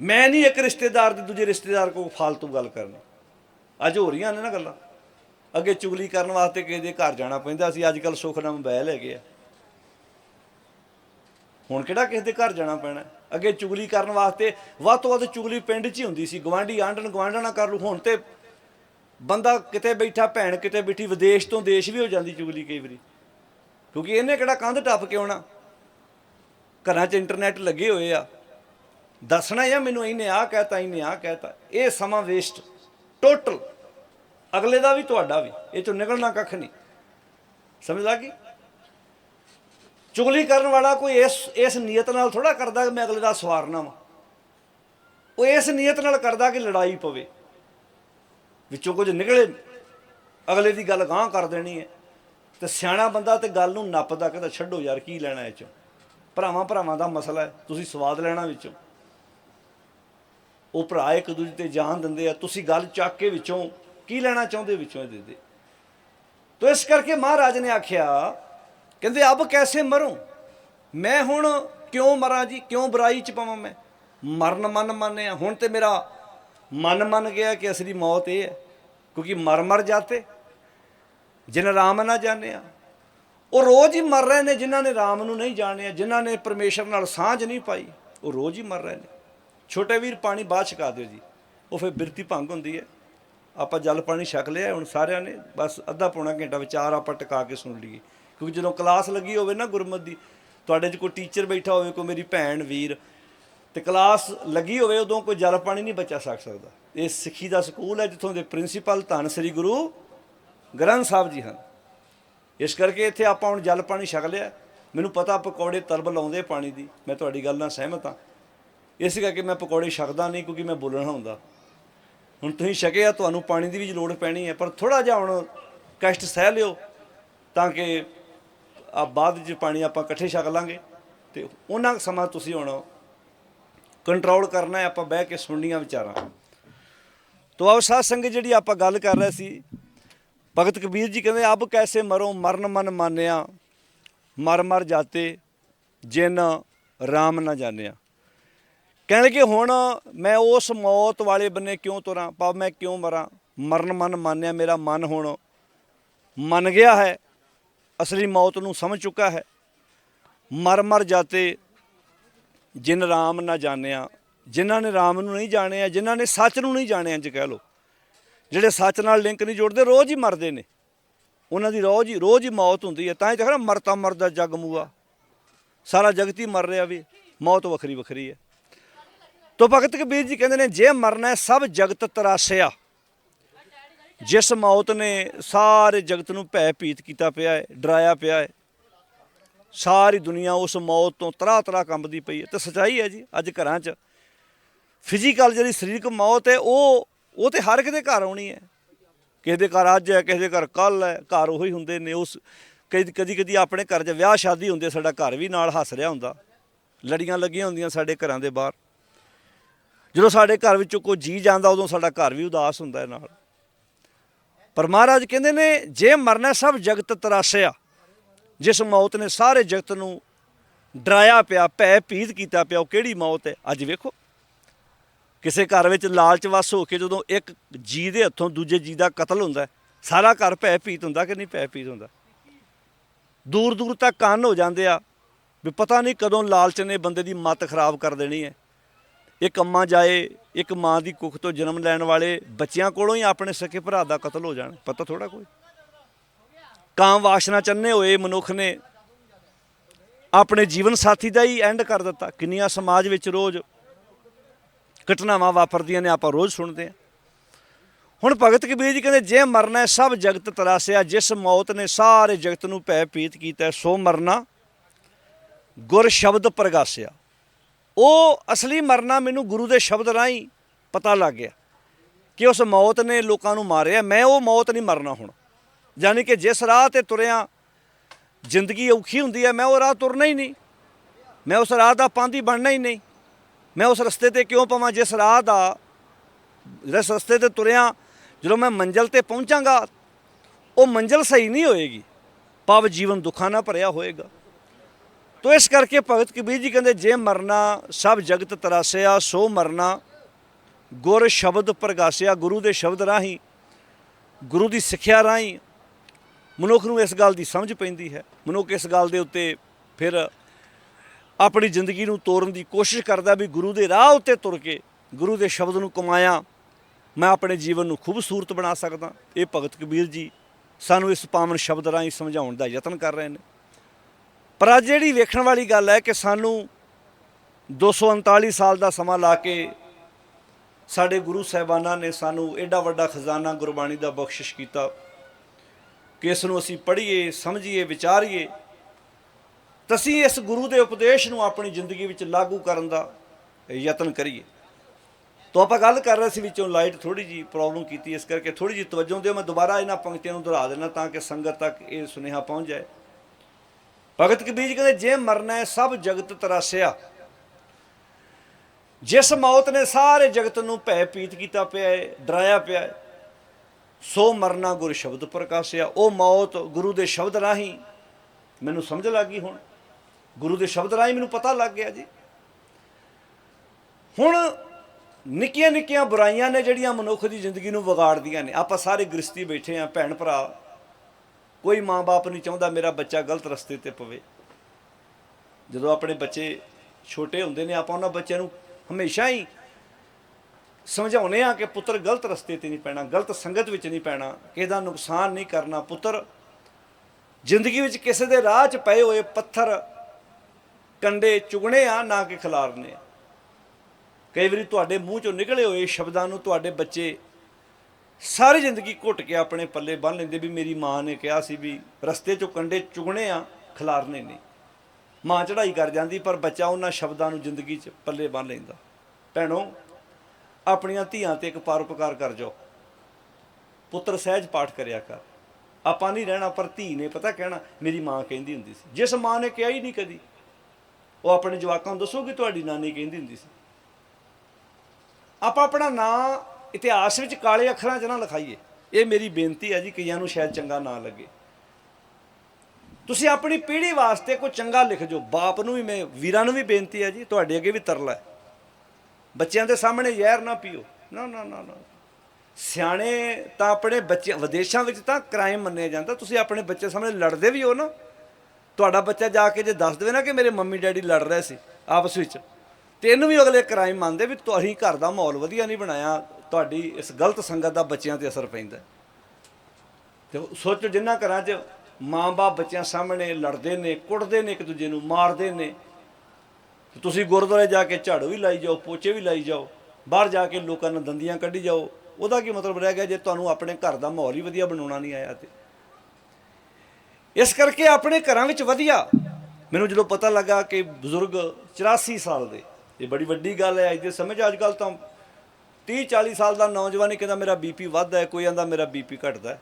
ਮੈਂ ਨਹੀਂ ਇੱਕ ਰਿਸ਼ਤੇਦਾਰ ਦੇ ਦੂਜੇ ਰਿਸ਼ਤੇਦਾਰ ਕੋਲ ਫालतू ਗੱਲ ਕਰਨੀ। ਅੱਜ ਹੋ ਰਹੀਆਂ ਨੇ ਨਾ ਗੱਲਾਂ। ਅੱਗੇ ਚੁਗਲੀ ਕਰਨ ਵਾਸਤੇ ਕਿਸੇ ਦੇ ਘਰ ਜਾਣਾ ਪੈਂਦਾ ਸੀ, ਅੱਜ ਕੱਲ ਸੁੱਖ ਨਾਲ ਮੋਬਾਈਲ ਹੈਗੇ ਆ। ਹੁਣ ਕਿਹੜਾ ਕਿਸੇ ਦੇ ਘਰ ਜਾਣਾ ਪੈਣਾ? ਅੱਗੇ ਚੁਗਲੀ ਕਰਨ ਵਾਸਤੇ ਵੱਧ ਤੋਂ ਵੱਧ ਚੁਗਲੀ ਪਿੰਡ 'ਚ ਹੀ ਹੁੰਦੀ ਸੀ। ਗਵਾਂਢੀ ਆਂਢਣ ਗਵਾਂਢਣਾ ਕਰ ਲੂ ਹੁਣ ਤੇ ਬੰਦਾ ਕਿਤੇ ਬੈਠਾ, ਭੈਣ ਕਿਤੇ ਬੈਠੀ, ਵਿਦੇਸ਼ ਤੋਂ ਦੇਸ਼ ਵੀ ਹੋ ਜਾਂਦੀ ਚੁਗਲੀ ਕਈ ਵਾਰੀ। ਕਿਉਂਕਿ ਇਹਨੇ ਕਿਹੜਾ ਕੰਧ ਟੱਪ ਕੇ ਆਉਣਾ? ਘਰਾਂ 'ਚ ਇੰਟਰਨੈਟ ਲੱਗੇ ਹੋਏ ਆ। ਦੱਸਣਾ ਆ ਮੈਨੂੰ ਇਹਨੇ ਆ ਕਹਿਤਾ, ਇਹਨੇ ਆ ਕਹਿਤਾ, ਇਹ ਸਮਾਂ ਵੇਸਟ ਟੋਟਲ ਅਗਲੇ ਦਾ ਵੀ, ਤੁਹਾਡਾ ਵੀ, ਇਹ ਚੋਂ ਨਿਕਲਣਾ ਕੱਖ ਨਹੀਂ। ਸਮਝ ਲੱਗੀ ਚੁਗਲੀ ਕਰਨ ਵਾਲਾ ਕੋਈ ਇਸ ਇਸ ਨੀਅਤ ਨਾਲ ਥੋੜਾ ਕਰਦਾ ਕਿ ਮੈਂ ਅਗਲੇ ਦਾ ਸਵਾਰਨਾ ਵਾ। ਉਹ ਇਸ ਨੀਅਤ ਨਾਲ ਕਰਦਾ ਕਿ ਲੜਾਈ ਪਵੇ। ਵਿੱਚੋਂ ਕੁਝ ਨਿਕਲੇ ਅਗਲੇ ਦੀ ਗੱਲ ਗਾਂਹ ਕਰ ਦੇਣੀ ਹੈ। ਤੇ ਸਿਆਣਾ ਬੰਦਾ ਤੇ ਗੱਲ ਨੂੰ ਨੱਪਦਾ, ਕਹਿੰਦਾ, ਛੱਡੋ ਯਾਰ, ਕੀ ਲੈਣਾ ਇਹ ਚੋਂ? ਭਰਾਵਾਂ ਭਰਾਵਾਂ ਦਾ ਮਸਲਾ ਹੈ। ਤੁਸੀਂ ਸਵਾਦ ਲੈਣਾ ਵਿੱਚੋਂ। ਉਹ ਭਰਾ ਇੱਕ ਦੂਜੇ ਤੇ ਜਾਨ ਦਿੰਦੇ ਆ, ਤੁਸੀਂ ਗੱਲ ਚੱਕ ਕੇ ਵਿੱਚੋਂ ਕੀ ਲੈਣਾ ਚਾਹੁੰਦੇ ਵਿੱਚੋਂ ਇਹ ਦੇ ਦੇ। ਤੋ ਇਸ ਕਰਕੇ ਮਹਾਰਾਜ ਨੇ ਆਖਿਆ, ਕਹਿੰਦੇ, ਅਬ ਕੈਸੇ ਮਰੂੰ? ਮੈਂ ਹੁਣ ਕਿਉਂ ਮਰਾਂ ਜੀ? ਕਿਉਂ ਬੁਰਾਈ ਚ ਪਵਾਂ ਮੈਂ? ਮਰਨ ਮਨ ਮੰਨਿਆ। ਹੁਣ ਤੇ ਮੇਰਾ ਮਨ ਮੰਨ ਗਿਆ ਕਿ ਅਸਲੀ ਮੌਤ ਇਹ ਹੈ, ਕਿਉਂਕਿ ਮਰ ਮਰ ਜਾਤੇ। ਜਿਨ ਰਾਮ ਨਾ ਜਾਣਿਆ। ਉਹ ਰੋਜ਼ ਹੀ ਮਰ ਰਹੇ ਨੇ, ਜਿਨ੍ਹਾਂ ਨੇ ਰਾਮ ਨੂੰ ਨਹੀਂ ਜਾਣਿਆ, ਜਿਨ੍ਹਾਂ ਨੇ ਪਰਮੇਸ਼ਰ ਨਾਲ ਸਾਂਝ ਨਹੀਂ ਪਾਈ, ਉਹ ਰੋਜ਼ ਹੀ ਮਰ ਰਹੇ ਨੇ। ਛੋਟੇ ਵੀਰ ਪਾਣੀ ਬਾਅਦ ਛਕਾ ਦਿਓ ਜੀ। ਉਹ ਫਿਰ ਬਿਰਤੀ ਭੰਗ ਹੁੰਦੀ ਹੈ। ਆਪਾਂ ਜਲ ਪਾਣੀ ਛਕ ਲਿਆ, ਹੁਣ ਸਾਰਿਆਂ ਨੇ ਬਸ ਅੱਧਾ ਪੌਣਾ ਘੰਟਾ ਵਿਚਾਰ ਆਪਾਂ ਟਿਕਾ ਕੇ ਸੁਣ ਲਈਏ। ਕਿਉਂਕਿ ਜਦੋਂ ਕਲਾਸ ਲੱਗੀ ਹੋਵੇ ਨਾ ਗੁਰਮਤ ਦੀ, ਤੁਹਾਡੇ 'ਚ ਕੋਈ ਟੀਚਰ ਬੈਠਾ ਹੋਵੇ, ਕੋਈ ਮੇਰੀ ਭੈਣ, ਵੀਰ, ਤੇ ਕਲਾਸ ਲੱਗੀ ਹੋਵੇ, ਉਦੋਂ ਕੋਈ ਜਲ ਪਾਣੀ ਨਹੀਂ ਬਚਾ ਸਕਦਾ। ਇਹ ਸਿੱਖੀ ਦਾ ਸਕੂਲ ਹੈ, ਜਿੱਥੋਂ ਦੇ ਪ੍ਰਿੰਸੀਪਲ ਧੰਨ ਸ੍ਰੀ ਗੁਰੂ ਗ੍ਰੰਥ ਸਾਹਿਬ ਜੀ ਹਨ। ਇਸ ਕਰਕੇ ਇੱਥੇ ਆਪਾਂ ਹੁਣ ਜਲ ਪਾਣੀ ਛਕ ਲਿਆ। ਮੈਨੂੰ ਪਤਾ ਪਕੌੜੇ ਤਲਬ ਲਾਉਂਦੇ ਪਾਣੀ ਦੀ। ਮੈਂ ਤੁਹਾਡੀ ਗੱਲ ਨਾਲ ਸਹਿਮਤ ਹਾਂ। ਇਸ ਕਰਕੇ ਮੈਂ ਪਕੌੜੇ ਛਕਦਾ ਨਹੀਂ ਕਿਉਂਕਿ ਮੈਂ ਬੋਲਣਾ ਹੁੰਦਾ। ਹੁਣ ਤੁਸੀਂ ਛਕਿਆ ਤੁਹਾਨੂੰ ਪਾਣੀ ਦੀ ਵੀ ਲੋੜ ਪੈਣੀ ਹੈ, ਪਰ ਥੋੜਾ ਜਿਹਾ ਹੁਣ ਕਸ਼ਟ ਸਹਿ ਲਿਓ ਤਾਂ ਕਿ ਆ ਬਾਅਦ ਵਿੱਚ ਪਾਣੀ ਆਪਾਂ ਇਕੱਠੇ ਛਕ ਲਾਂਗੇ। ਤੇ ਉਹਨਾਂ ਸਮਾਂ ਤੁਸੀਂ ਹੁਣ ਕੰਟਰੋਲ ਕਰਨਾ ਹੈ, ਆਪਾਂ ਬਹਿ ਕੇ ਸੁਣਨੀਆਂ ਵਿਚਾਰਾਂ। ਤੋ ਆਓ, ਸਾਧ ਸੰਗਤ ਜਿਹੜੀ ਆਪਾਂ ਗੱਲ ਕਰ ਰਹੇ ਸੀ, ਭਗਤ ਕਬੀਰ ਜੀ ਕਹਿੰਦੇ, ਅਬ ਕੈਸੇ ਮਰੋ, ਮਰਨ ਮਨ ਮਾਨਿਆ, ਮਰ ਮਰ ਜਾਤੇ, ਜਿਨ RAM ਨਾ ਜਾਣਿਆ। ਕਹਿਣ ਲੱਗੇ ਹੁਣ ਮੈਂ ਉਸ ਮੌਤ ਵਾਲੇ ਬੰਨੇ ਕਿਉਂ ਤੁਰਾਂ? ਪਾ ਮੈਂ ਕਿਉਂ ਮਰਾਂ? ਮਰਨ ਮਨ ਮੰਨਿਆ ਮੇਰਾ ਮਨ ਹੁਣ ਮੰਨ ਗਿਆ ਹੈ, ਅਸਲੀ ਮੌਤ ਨੂੰ ਸਮਝ ਚੁੱਕਾ ਹੈ। ਮਰ ਮਰ ਜਾਤੇ ਜਿਨ ਰਾਮ ਨਾ ਜਾਣਿਆ, ਜਿਨ੍ਹਾਂ ਨੇ ਰਾਮ ਨੂੰ ਨਹੀਂ ਜਾਣਿਆ, ਜਿਨ੍ਹਾਂ ਨੇ ਸੱਚ ਨੂੰ ਨਹੀਂ ਜਾਣਿਆ, ਇੰਜ ਕਹਿ ਲੋ ਜਿਹੜੇ ਸੱਚ ਨਾਲ ਲਿੰਕ ਨਹੀਂ ਜੋੜਦੇ, ਰੋਜ਼ ਹੀ ਮਰਦੇ ਨੇ। ਉਹਨਾਂ ਦੀ ਰੋਜ਼ ਹੀ ਰੋਜ਼ ਹੀ ਮੌਤ ਹੁੰਦੀ ਹੈ। ਤਾਂ ਹੀ ਤਾਂ ਕਹਿੰਦਾ ਮਰਤਾ ਮਰਦਾ ਜਗ ਮੂਆ। ਸਾਰਾ ਜਗਤ ਹੀ ਮਰ ਰਿਹਾ ਵੀ, ਮੌਤ ਵੱਖਰੀ ਵੱਖਰੀ ਹੈ। ਤੋ ਭਗਤ ਕਬੀਰ ਜੀ ਕਹਿੰਦੇ ਨੇ, ਜੇ ਮਰਨਾ ਸਭ ਜਗਤ ਤਰਾਸਿਆ। ਜਿਸ ਮੌਤ ਨੇ ਸਾਰੇ ਜਗਤ ਨੂੰ ਭੈ ਭੀਤ ਕੀਤਾ ਪਿਆ ਹੈ, ਡਰਾਇਆ ਪਿਆ ਹੈ। ਸਾਰੀ ਦੁਨੀਆ ਉਸ ਮੌਤ ਤੋਂ ਤਰਾ ਤਰਾ ਕੰਬਦੀ ਪਈ ਹੈ। ਤੇ ਸਚਾਈ ਹੈ ਜੀ, ਅੱਜ ਘਰਾਂ 'ਚ ਫਿਜ਼ੀਕਲ ਜਿਹੜੀ ਸਰੀਰਕ ਮੌਤ ਹੈ, ਉਹ ਉਹ ਤੇ ਹਰ ਇੱਕ ਦੇ ਘਰ ਆਉਣੀ ਹੈ। ਕਿਸੇ ਦੇ ਘਰ ਅੱਜ ਹੈ, ਕਿਸੇ ਦੇ ਘਰ ਕੱਲ ਹੈ, ਘਰ ਉਹੀ ਹੁੰਦੇ ਨੇ। ਉਸ ਕਦੀ ਕਦੀ ਕਦੀ ਆਪਣੇ ਘਰ 'ਚ ਵਿਆਹ ਸ਼ਾਦੀ ਹੁੰਦੀ ਸਾਡਾ ਘਰ ਵੀ ਨਾਲ ਹੱਸ ਰਿਹਾ ਹੁੰਦਾ। ਲੜੀਆਂ ਲੱਗੀਆਂ ਹੁੰਦੀਆਂ ਸਾਡੇ ਘਰਾਂ ਦੇ ਬਾਹਰ। ਜਦੋਂ ਸਾਡੇ ਘਰ ਵਿੱਚੋਂ ਕੋਈ ਜੀ ਜਾਂਦਾ, ਉਦੋਂ ਸਾਡਾ ਘਰ ਵੀ ਉਦਾਸ ਹੁੰਦਾ ਹੈ ਨਾਲ। ਪਰ ਮਹਾਰਾਜ ਕਹਿੰਦੇ ਨੇ, ਜੇ ਮਰਨਾ ਸਭ ਜਗਤ ਤਰਾਸਿਆ, ਜਿਸ ਮੌਤ ਨੇ ਸਾਰੇ ਜਗਤ ਨੂੰ ਡਰਾਇਆ ਪਿਆ, ਭੈ ਭੀਤ ਕੀਤਾ ਪਿਆ, ਉਹ ਕਿਹੜੀ ਮੌਤ ਹੈ? ਅੱਜ ਵੇਖੋ। ਕਿਸੇ ਘਰ ਵਿੱਚ ਲਾਲਚ ਵਸ ਹੋ ਕੇ ਜਦੋਂ ਇੱਕ ਜੀ ਦੇ ਹੱਥੋਂ ਦੂਜੇ ਜੀ ਦਾ ਕਤਲ ਹੁੰਦਾ ਸਾਰਾ ਘਰ ਭੈ ਭੀਤ ਹੁੰਦਾ ਕਿ ਨਹੀਂ ਭੈ ਭੀਤ ਹੁੰਦਾ? ਦੂਰ ਦੂਰ ਤੱਕ ਕੰਨ ਹੋ ਜਾਂਦੇ ਆ ਵੀ ਪਤਾ ਨਹੀਂ ਕਦੋਂ ਲਾਲਚ ਨੇ ਬੰਦੇ ਦੀ ਮੱਤ ਖਰਾਬ ਕਰ ਦੇਣੀ ਹੈ। ਇੱਕ ਅੰਮਾ ਜਾਏ, ਇੱਕ ਮਾਂ ਦੀ ਕੁੱਖ ਤੋਂ ਜਨਮ ਲੈਣ ਵਾਲੇ ਬੱਚਿਆਂ ਕੋਲੋਂ ਹੀ ਆਪਣੇ ਸਕੇ ਭਰਾ ਦਾ ਕਤਲ ਹੋ ਜਾਣ। ਪਤਾ ਥੋੜਾ ਕੋਈ? ਕਾਮ ਵਾਸ਼ਨਾ ਚੰਨੇ ਹੋਏ ਮਨੁੱਖ ਨੇ ਆਪਣੇ ਜੀਵਨ ਸਾਥੀ ਦਾ ਹੀ ਐਂਡ ਕਰ ਦਿੱਤਾ। ਕਿੰਨੀਆਂ ਸਮਾਜ ਵਿੱਚ ਰੋਜ਼ ਘਟਨਾਵਾਂ ਵਾਪਰਦੀਆਂ ਨੇ, ਆਪਾਂ ਰੋਜ਼ ਸੁਣਦੇ ਹਾਂ। ਹੁਣ ਭਗਤ ਕਬੀਰ ਜੀ ਕਹਿੰਦੇ, ਜੇ ਮਰਨਾ ਹੈ, ਸਭ ਜਗਤ ਤਰਾਸਿਆ, ਜਿਸ ਮੌਤ ਨੇ ਸਾਰੇ ਜਗਤ ਨੂੰ ਭੈ ਭੀਤ ਕੀਤਾ ਸੋ ਮਰਨਾ ਗੁਰ ਸ਼ਬਦ ਪ੍ਰਗਾਸਿਆ। ਉਹ ਅਸਲੀ ਮਰਨਾ ਮੈਨੂੰ ਗੁਰੂ ਦੇ ਸ਼ਬਦ ਰਾਹੀਂ ਪਤਾ ਲੱਗ ਗਿਆ ਕਿ ਉਸ ਮੌਤ ਨੇ ਲੋਕਾਂ ਨੂੰ ਮਾਰਿਆ। ਮੈਂ ਉਹ ਮੌਤ ਨਹੀਂ ਮਰਨਾ ਹੁਣ। ਯਾਨੀ ਕਿ ਜਿਸ ਰਾਹ ਤੇ ਤੁਰਿਆ, ਜ਼ਿੰਦਗੀ ਔਖੀ ਹੁੰਦੀ ਹੈ, ਮੈਂ ਉਹ ਰਾਹ ਤੁਰਨਾ ਹੀ ਨਹੀਂ। ਮੈਂ ਉਸ ਰਾਹ ਦਾ ਪਾਂਦੀ ਬਣਨਾ ਹੀ ਨਹੀਂ। ਮੈਂ ਉਸ ਰਸਤੇ ਤੇ ਕਿਉਂ ਪਵਾਂ? ਜਿਸ ਰਾਹ ਦਾ, ਜਿਸ ਰਸਤੇ ਤੇ ਤੁਰਿਆ, ਜਦੋਂ ਮੈਂ ਮੰਜ਼ਲ ਤੇ ਪਹੁੰਚਾਂਗਾ, ਉਹ ਮੰਜ਼ਲ ਸਹੀ ਨਹੀਂ ਹੋਏਗੀ। ਭਾਵ ਜੀਵਨ ਦੁੱਖਾਂ ਨਾਲ ਭਰਿਆ ਹੋਏਗਾ। ਤੋ ਇਸ ਕਰਕੇ ਭਗਤ ਕਬੀਰ ਜੀ ਕਹਿੰਦੇ, ਜੇ ਮਰਨਾ, ਸਭ ਜਗਤ ਤਰਾਸਿਆ, ਸੋ ਮਰਨਾ। ਗੁਰ ਸ਼ਬਦ ਪ੍ਰਗਾਸਿਆ, ਗੁਰੂ ਦੇ ਸ਼ਬਦ ਰਾਹੀਂ, ਗੁਰੂ ਦੀ ਸਿੱਖਿਆ ਰਾਹੀਂ ਮਨੁੱਖ ਨੂੰ ਇਸ ਗੱਲ ਦੀ ਸਮਝ ਪੈਂਦੀ ਹੈ। ਮਨੁੱਖ ਇਸ ਗੱਲ ਦੇ ਉੱਤੇ ਫਿਰ ਆਪਣੀ ਜ਼ਿੰਦਗੀ ਨੂੰ ਤੋਰਨ ਦੀ ਕੋਸ਼ਿਸ਼ ਕਰਦਾ ਵੀ ਗੁਰੂ ਦੇ ਰਾਹ ਉੱਤੇ ਤੁਰ ਕੇ ਗੁਰੂ ਦੇ ਸ਼ਬਦ ਨੂੰ ਕਮਾਇਆ, ਮੈਂ ਆਪਣੇ ਜੀਵਨ ਨੂੰ ਖੂਬਸੂਰਤ ਬਣਾ ਸਕਦਾ। ਇਹ ਭਗਤ ਕਬੀਰ ਜੀ ਸਾਨੂੰ ਇਸ ਪਾਵਨ ਸ਼ਬਦ ਰਾਹੀਂ ਸਮਝਾਉਣ ਦਾ ਯਤਨ ਕਰ ਰਹੇ ਨੇ। ਪਰ ਅੱਜ ਜਿਹੜੀ ਵੇਖਣ ਵਾਲੀ ਗੱਲ ਹੈ ਕਿ ਸਾਨੂੰ 239 ਸਾਲ ਦਾ ਸਮਾਂ ਲਾ ਕੇ ਸਾਡੇ ਗੁਰੂ ਸਾਹਿਬਾਨਾਂ ਨੇ ਸਾਨੂੰ ਐਡਾ ਵੱਡਾ ਖਜ਼ਾਨਾ ਗੁਰਬਾਣੀ ਦਾ ਬਖਸ਼ਿਸ਼ ਕੀਤਾ ਕਿ ਇਸ ਨੂੰ ਅਸੀਂ ਪੜ੍ਹੀਏ, ਸਮਝੀਏ, ਵਿਚਾਰੀਏ, ਤਾਂ ਅਸੀਂ ਇਸ ਗੁਰੂ ਦੇ ਉਪਦੇਸ਼ ਨੂੰ ਆਪਣੀ ਜ਼ਿੰਦਗੀ ਵਿੱਚ ਲਾਗੂ ਕਰਨ ਦਾ ਯਤਨ ਕਰੀਏ। ਤੋਂ ਆਪਾਂ ਗੱਲ ਕਰ ਰਹੇ ਸੀ ਵਿੱਚੋਂ ਲਾਈਟ ਥੋੜੀ ਜੀ ਪ੍ਰੋਬਲਮ ਕੀਤੀ, ਇਸ ਕਰਕੇ ਥੋੜੀ ਜੀ ਤਵੱਜੋ ਦਿਓ, ਮੈਂ ਦੁਬਾਰਾ ਇਹਨਾਂ ਪੰਕਤੀਆਂ ਨੂੰ ਦੁਹਰਾ ਦੇਣਾ ਤਾਂ ਕਿ ਸੰਗਤ ਤੱਕ ਇਹ ਸੁਨੇਹਾ ਪਹੁੰਚ ਜਾਏ। ਭਗਤ ਕਬੀਰ ਜੀ ਕਹਿੰਦੇ, ਜੇ ਮਰਨਾ ਹੈ, ਸਭ ਜਗਤ ਤਰਾਸਿਆ। ਜਿਸ ਮੌਤ ਨੇ ਸਾਰੇ ਜਗਤ ਨੂੰ ਭੈ ਪੀਤ ਕੀਤਾ ਪਿਆ ਹੈ, ਡਰਾਇਆ ਪਿਆ ਹੈ, ਸੋ ਮਰਨਾ ਗੁਰ ਸ਼ਬਦ ਪ੍ਰਕਾਸ਼ਿਆ। ਉਹ ਮੌਤ ਗੁਰੂ ਦੇ ਸ਼ਬਦ ਰਾਹੀਂ ਮੈਨੂੰ ਸਮਝ ਲੱਗ ਗਈ ਹੁਣ। ਗੁਰੂ ਦੇ ਸ਼ਬਦ ਰਾਹੀਂ ਮੈਨੂੰ ਪਤਾ ਲੱਗ ਗਿਆ ਜੀ। ਹੁਣ ਨਿੱਕੀਆਂ ਨਿੱਕੀਆਂ ਬੁਰਾਈਆਂ ਨੇ ਜਿਹੜੀਆਂ ਮਨੁੱਖ ਦੀ ਜ਼ਿੰਦਗੀ ਨੂੰ ਵਿਗਾੜਦੀਆਂ ਨੇ। ਆਪਾਂ ਸਾਰੇ ਗ੍ਰਸਤੀ ਬੈਠੇ ਆ ਭੈਣ ਭਰਾ ਕੋਈ ਮਾਂ-ਬਾਪ ਨਹੀਂ ਚਾਹੁੰਦਾ ਮੇਰਾ ਬੱਚਾ ਗਲਤ ਰਸਤੇ ਤੇ ਪਵੇ। ਜਦੋਂ ਆਪਣੇ ਬੱਚੇ ਛੋਟੇ ਹੁੰਦੇ ਨੇ, ਆਪਾਂ ਉਹਨਾਂ ਬੱਚਿਆਂ ਨੂੰ ਹਮੇਸ਼ਾ ਹੀ ਸਮਝਾਉਨੇ ਆ ਕਿ ਪੁੱਤਰ ਗਲਤ ਰਸਤੇ ਤੇ ਨਹੀਂ ਪੈਣਾ, ਗਲਤ ਸੰਗਤ ਵਿੱਚ ਨਹੀਂ ਪੈਣਾ ਕਿਸੇ ਦਾ ਨੁਕਸਾਨ ਨਹੀਂ ਕਰਨਾ। ਪੁੱਤਰ ਜ਼ਿੰਦਗੀ ਵਿੱਚ ਕਿਸੇ ਦੇ ਰਾਹ 'ਚ ਪਏ ਹੋਏ ਪੱਥਰ, ਕੰਡੇ ਚੁਗਣੇ ਆ, ਨਾ ਕਿ ਖਿਲਾਰਨੇ ਆ। ਕਈ ਵਾਰੀ ਤੁਹਾਡੇ ਮੂੰਹ ਚੋਂ ਨਿਕਲੇ ਹੋਏ ਸ਼ਬਦਾਂ ਨੂੰ ਤੁਹਾਡੇ ਬੱਚੇ ਸਾਰੀ ਜ਼ਿੰਦਗੀ ਘੁੱਟ ਕੇ ਆਪਣੇ ਪੱਲੇ ਬੰਨ ਲੈਂਦੇ ਵੀ ਮੇਰੀ ਮਾਂ ਨੇ ਕਿਹਾ ਸੀ ਵੀ ਰਸਤੇ 'ਚੋਂ ਕੰਡੇ ਚੁਗਣੇ ਆ, ਖਿਲਾਰਨੇ ਨਹੀਂ। ਮਾਂ ਚੜਾਈ ਕਰ ਜਾਂਦੀ, ਪਰ ਬੱਚਾ ਉਹਨਾਂ ਸ਼ਬਦਾਂ ਨੂੰ ਜ਼ਿੰਦਗੀ 'ਚ ਪੱਲੇ ਬੰਨ ਲੈਂਦਾ। ਭੈਣੋ, ਆਪਣੀਆਂ ਧੀਆਂ ਤੇ ਇੱਕ ਪਰਉਪਕਾਰ ਕਰ ਜਾਓ। ਪੁੱਤਰ ਸਹਿਜ ਪਾਠ ਕਰਿਆ ਕਰ। ਆਪਾਂ ਨਹੀਂ ਰਹਿਣਾ, ਪਰ ਧੀ ਨੇ ਪਤਾ ਕਹਿਣਾ, ਮੇਰੀ ਮਾਂ ਕਹਿੰਦੀ ਹੁੰਦੀ ਸੀ। ਜਿਸ ਮਾਂ ਨੇ ਕਿਹਾ ਹੀ ਨਹੀਂ ਕਦੀ, ਉਹ ਆਪਣੇ ਜਵਾਕਾਂ ਨੂੰ ਦੱਸੋ ਕਿ ਤੁਹਾਡੀ ਨਾਨੀ ਕਹਿੰਦੀ ਹੁੰਦੀ ਸੀ। ਆਪਾਂ ਆਪਣਾ ਨਾਂ ਇਤਿਹਾਸ ਵਿੱਚ ਕਾਲੇ ਅੱਖਰਾਂ 'ਚ ਨਾ ਲਿਖਾਈਏ। ਇਹ ਮੇਰੀ ਬੇਨਤੀ ਹੈ ਜੀ, ਕਈਆਂ ਨੂੰ ਸ਼ਾਇਦ ਚੰਗਾ ਨਾ ਲੱਗੇ। ਤੁਸੀਂ ਆਪਣੀ ਪੀੜ੍ਹੀ ਵਾਸਤੇ ਕੋਈ ਚੰਗਾ ਲਿਖ ਜੋ। ਬਾਪ ਨੂੰ ਵੀ ਮੈਂ, ਵੀਰਾਂ ਨੂੰ ਵੀ ਬੇਨਤੀ ਹੈ ਜੀ, ਤੁਹਾਡੇ ਅੱਗੇ ਵੀ ਤਰਲਾ ਹੈ। ਬੱਚਿਆਂ ਦੇ ਸਾਹਮਣੇ ਜ਼ਹਿਰ ਨਾ ਪੀਓ। ਨਾ ਨਾ ਨਾ ਨਾ। ਸਿਆਣੇ ਤਾਂ ਆਪਣੇ ਬੱਚੇ, ਵਿਦੇਸ਼ਾਂ ਵਿੱਚ ਤਾਂ ਕ੍ਰਾਈਮ ਮੰਨਿਆ ਜਾਂਦਾ। ਤੁਸੀਂ ਆਪਣੇ ਬੱਚੇ ਸਾਹਮਣੇ ਲੜਦੇ ਵੀ ਹੋ ਨਾ। ਤੁਹਾਡਾ ਬੱਚਾ ਜਾ ਕੇ ਜੇ ਦੱਸ ਦੇਵੇ ਨਾ ਕਿ ਮੇਰੇ ਮੰਮੀ ਡੈਡੀ ਲੜ ਰਹੇ ਸੀ ਆਪਸ ਵਿੱਚ, ਤੇ ਇਹਨੂੰ ਵੀ ਅਗਲੇ ਕ੍ਰਾਈਮ ਮੰਨਦੇ ਵੀ ਤੁਸੀਂ ਘਰ ਦਾ ਮਾਹੌਲ ਵਧੀਆ ਨਹੀਂ ਬਣਾਇਆ। ਤੁਹਾਡੀ ਇਸ ਗਲਤ ਸੰਗਤ ਦਾ ਬੱਚਿਆਂ ਤੇ ਅਸਰ ਪੈਂਦਾ ਤੇ ਸੋਚੋ ਜਿੰਨਾ ਘਰਾਂ 'ਚ ਮਾਂ-ਬਾਪ ਬੱਚਿਆਂ ਸਾਹਮਣੇ ਲੜਦੇ ਨੇ, ਕੁੱਟਦੇ ਨੇ ਇੱਕ ਦੂਜੇ ਨੂੰ, ਮਾਰਦੇ ਨੇ। ਤੁਸੀਂ ਗੁਰਦੁਆਰੇ ਜਾ ਕੇ ਝਾੜੂ ਵੀ ਲਾਈ ਜਾਓ, ਪੋਚੇ ਵੀ ਲਾਈ ਜਾਓ, ਬਾਹਰ ਜਾ ਕੇ ਲੋਕਾਂ ਨਾਲ ਦੰਦੀਆਂ ਕੱਢੀ ਜਾਓ, ਉਹਦਾ ਕੀ ਮਤਲਬ ਰਹਿ ਗਿਆ ਜੇ ਤੁਹਾਨੂੰ ਆਪਣੇ ਘਰ ਦਾ ਮਾਹੌਲ ਹੀ ਵਧੀਆ ਬਣਾਉਣਾ ਨਹੀਂ ਆਇਆ ਤੇ। ਇਸ ਕਰਕੇ ਆਪਣੇ ਘਰਾਂ ਵਿੱਚ ਵਧੀਆ। ਮੈਨੂੰ ਜਦੋਂ ਪਤਾ ਲੱਗਾ ਕਿ ਬਜ਼ੁਰਗ 84 ਸਾਲ ਦੇ, ਇਹ ਬੜੀ ਵੱਡੀ ਗੱਲ ਹੈ ਅੱਜ ਦੇ ਸਮੇਂ 'ਚ ਅੱਜ ਕੱਲ ਤਾਂ 30 40 ਸਾਲ ਦਾ ਨੌਜਵਾਨ ਹੀ ਕਹਿੰਦਾ ਮੇਰਾ ਬੀਪੀ ਵੱਧਦਾ ਹੈ, ਕੋਈ ਕਹਿੰਦਾ ਮੇਰਾ ਬੀਪੀ ਘਟਦਾ ਹੈ।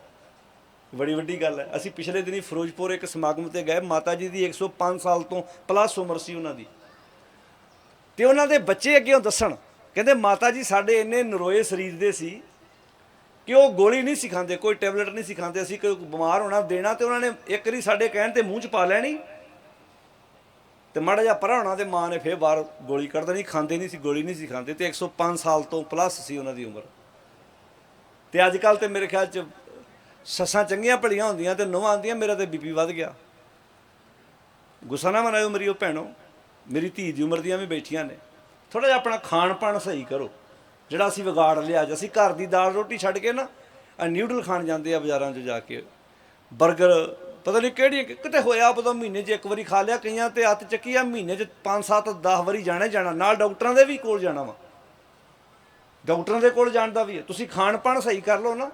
ਬੜੀ ਵੱਡੀ ਗੱਲ ਹੈ। ਅਸੀਂ ਪਿਛਲੇ ਦਿਨੀ ਫਿਰੋਜ਼ਪੁਰ ਇੱਕ ਸਮਾਗਮ ਤੇ ਗਏ, ਮਾਤਾ ਜੀ ਦੀ 105 ਸਾਲ ਤੋਂ ਪਲੱਸ ਉਮਰ ਸੀ ਉਹਨਾਂ ਦੀ। ਤੇ ਉਹਨਾਂ ਦੇ ਬੱਚੇ ਅੱਗੇ ਦੱਸਣ, ਕਹਿੰਦੇ ਮਾਤਾ ਜੀ ਸਾਡੇ ਇੰਨੇ ਨਰੋਏ ਸਰੀਰ ਦੇ ਸੀ ਕਿ ਉਹ ਗੋਲੀ ਨਹੀਂ ਸਿਖਾਉਂਦੇ, ਕੋਈ ਟੈਬਲੇਟ ਨਹੀਂ ਸਿਖਾਉਂਦੇ, ਅਸੀਂ ਕੋਈ ਬਿਮਾਰ ਹੋਣਾ, ਦੇਣਾ ਤੇ ਉਹਨਾਂ ਨੇ ਇੱਕ ਵਾਰੀ ਸਾਡੇ ਕਹਿਣ ਤੇ ਮੂੰਹ 'ਚ ਪਾ ਲੈਣੀ। ਤੇ ਮਾੜਾ ਜਿਹਾ ਪਰਾਂ ਹੋਣਾ ਤੇ ਮਾਂ ਨੇ ਫੇਰ ਬਾਹਰ ਗੋਲੀ ਕੱਢ ਦੇਣੀ, ਖਾਂਦੇ ਨਹੀਂ ਸੀ, ਗੋਲੀ ਨਹੀਂ ਸੀ ਖਾਂਦੇ ਤੇ 105 ਸਾਲ ਤੋਂ ਪਲੱਸ ਸੀ ਉਹਨਾਂ ਦੀ ਉਮਰ। ਤੇ ਅੱਜ ਕੱਲ ਤੇ ਮੇਰੇ ਖਿਆਲ 'ਚ ਸੱਸਾਂ ਚੰਗੀਆਂ ਭਲੀਆਂ ਹੁੰਦੀਆਂ ਤੇ ਨਵਾਂ ਆਉਂਦੀਆਂ, ਮੇਰਾ ਤੇ ਬੀਪੀ ਵੱਧ ਗਿਆ। ਗੁੱਸਾ ਨਾ ਮਨਾਇਓ ਮੇਰੀ ਉਹ ਭੈਣੋ, ਮੇਰੀ ਧੀ ਦੀ ਉਮਰ ਦੀਆਂ ਵੀ ਬੈਠੀਆਂ ਨੇ। ਥੋੜਾ ਜਿਹਾ ਆਪਣਾ ਖਾਣ ਪਾਣ ਸਹੀ ਕਰੋ। ਜਿਹੜਾ ਅਸੀਂ ਵਿਗਾੜ ਲਿਆ ਅੱਜ ਅਸੀਂ ਘਰ ਦੀ ਦਾਲ ਰੋਟੀ ਛੱਡ ਕੇ ਨਾ ਨਿਊਡਲ ਖਾਣ ਜਾਂਦੇ ਆ ਬਾਜ਼ਾਰਾਂ 'ਚ ਜਾ ਕੇ। 버ਗਰ ਪਤਾ ਨਹੀਂ ਕਿਹੜੀ ਕਿਤੇ ਹੋਇਆ ਪਤਾ ਮਹੀਨੇ 'ਚ ਇੱਕ ਵਾਰੀ ਖਾ ਲਿਆ, ਕਈਆਂ ਤੇ ਹੱਥ ਚੱਕੀ ਆ, ਮਹੀਨੇ 'ਚ 5 7 10 ਵਾਰੀ ਜਾਣਾ ਜਾਣਾ। ਨਾਲ ਡਾਕਟਰਾਂ ਦੇ ਵੀ ਕੋਲ ਜਾਣਾ ਵਾ। ਡਾਕਟਰਾਂ ਦੇ ਕੋਲ ਜਾਣ ਦਾ ਵੀ ਹੈ। ਤੁਸੀਂ ਖਾਣ ਪਾਣ ਸਹੀ ਕਰ ਲਓ ਨਾ।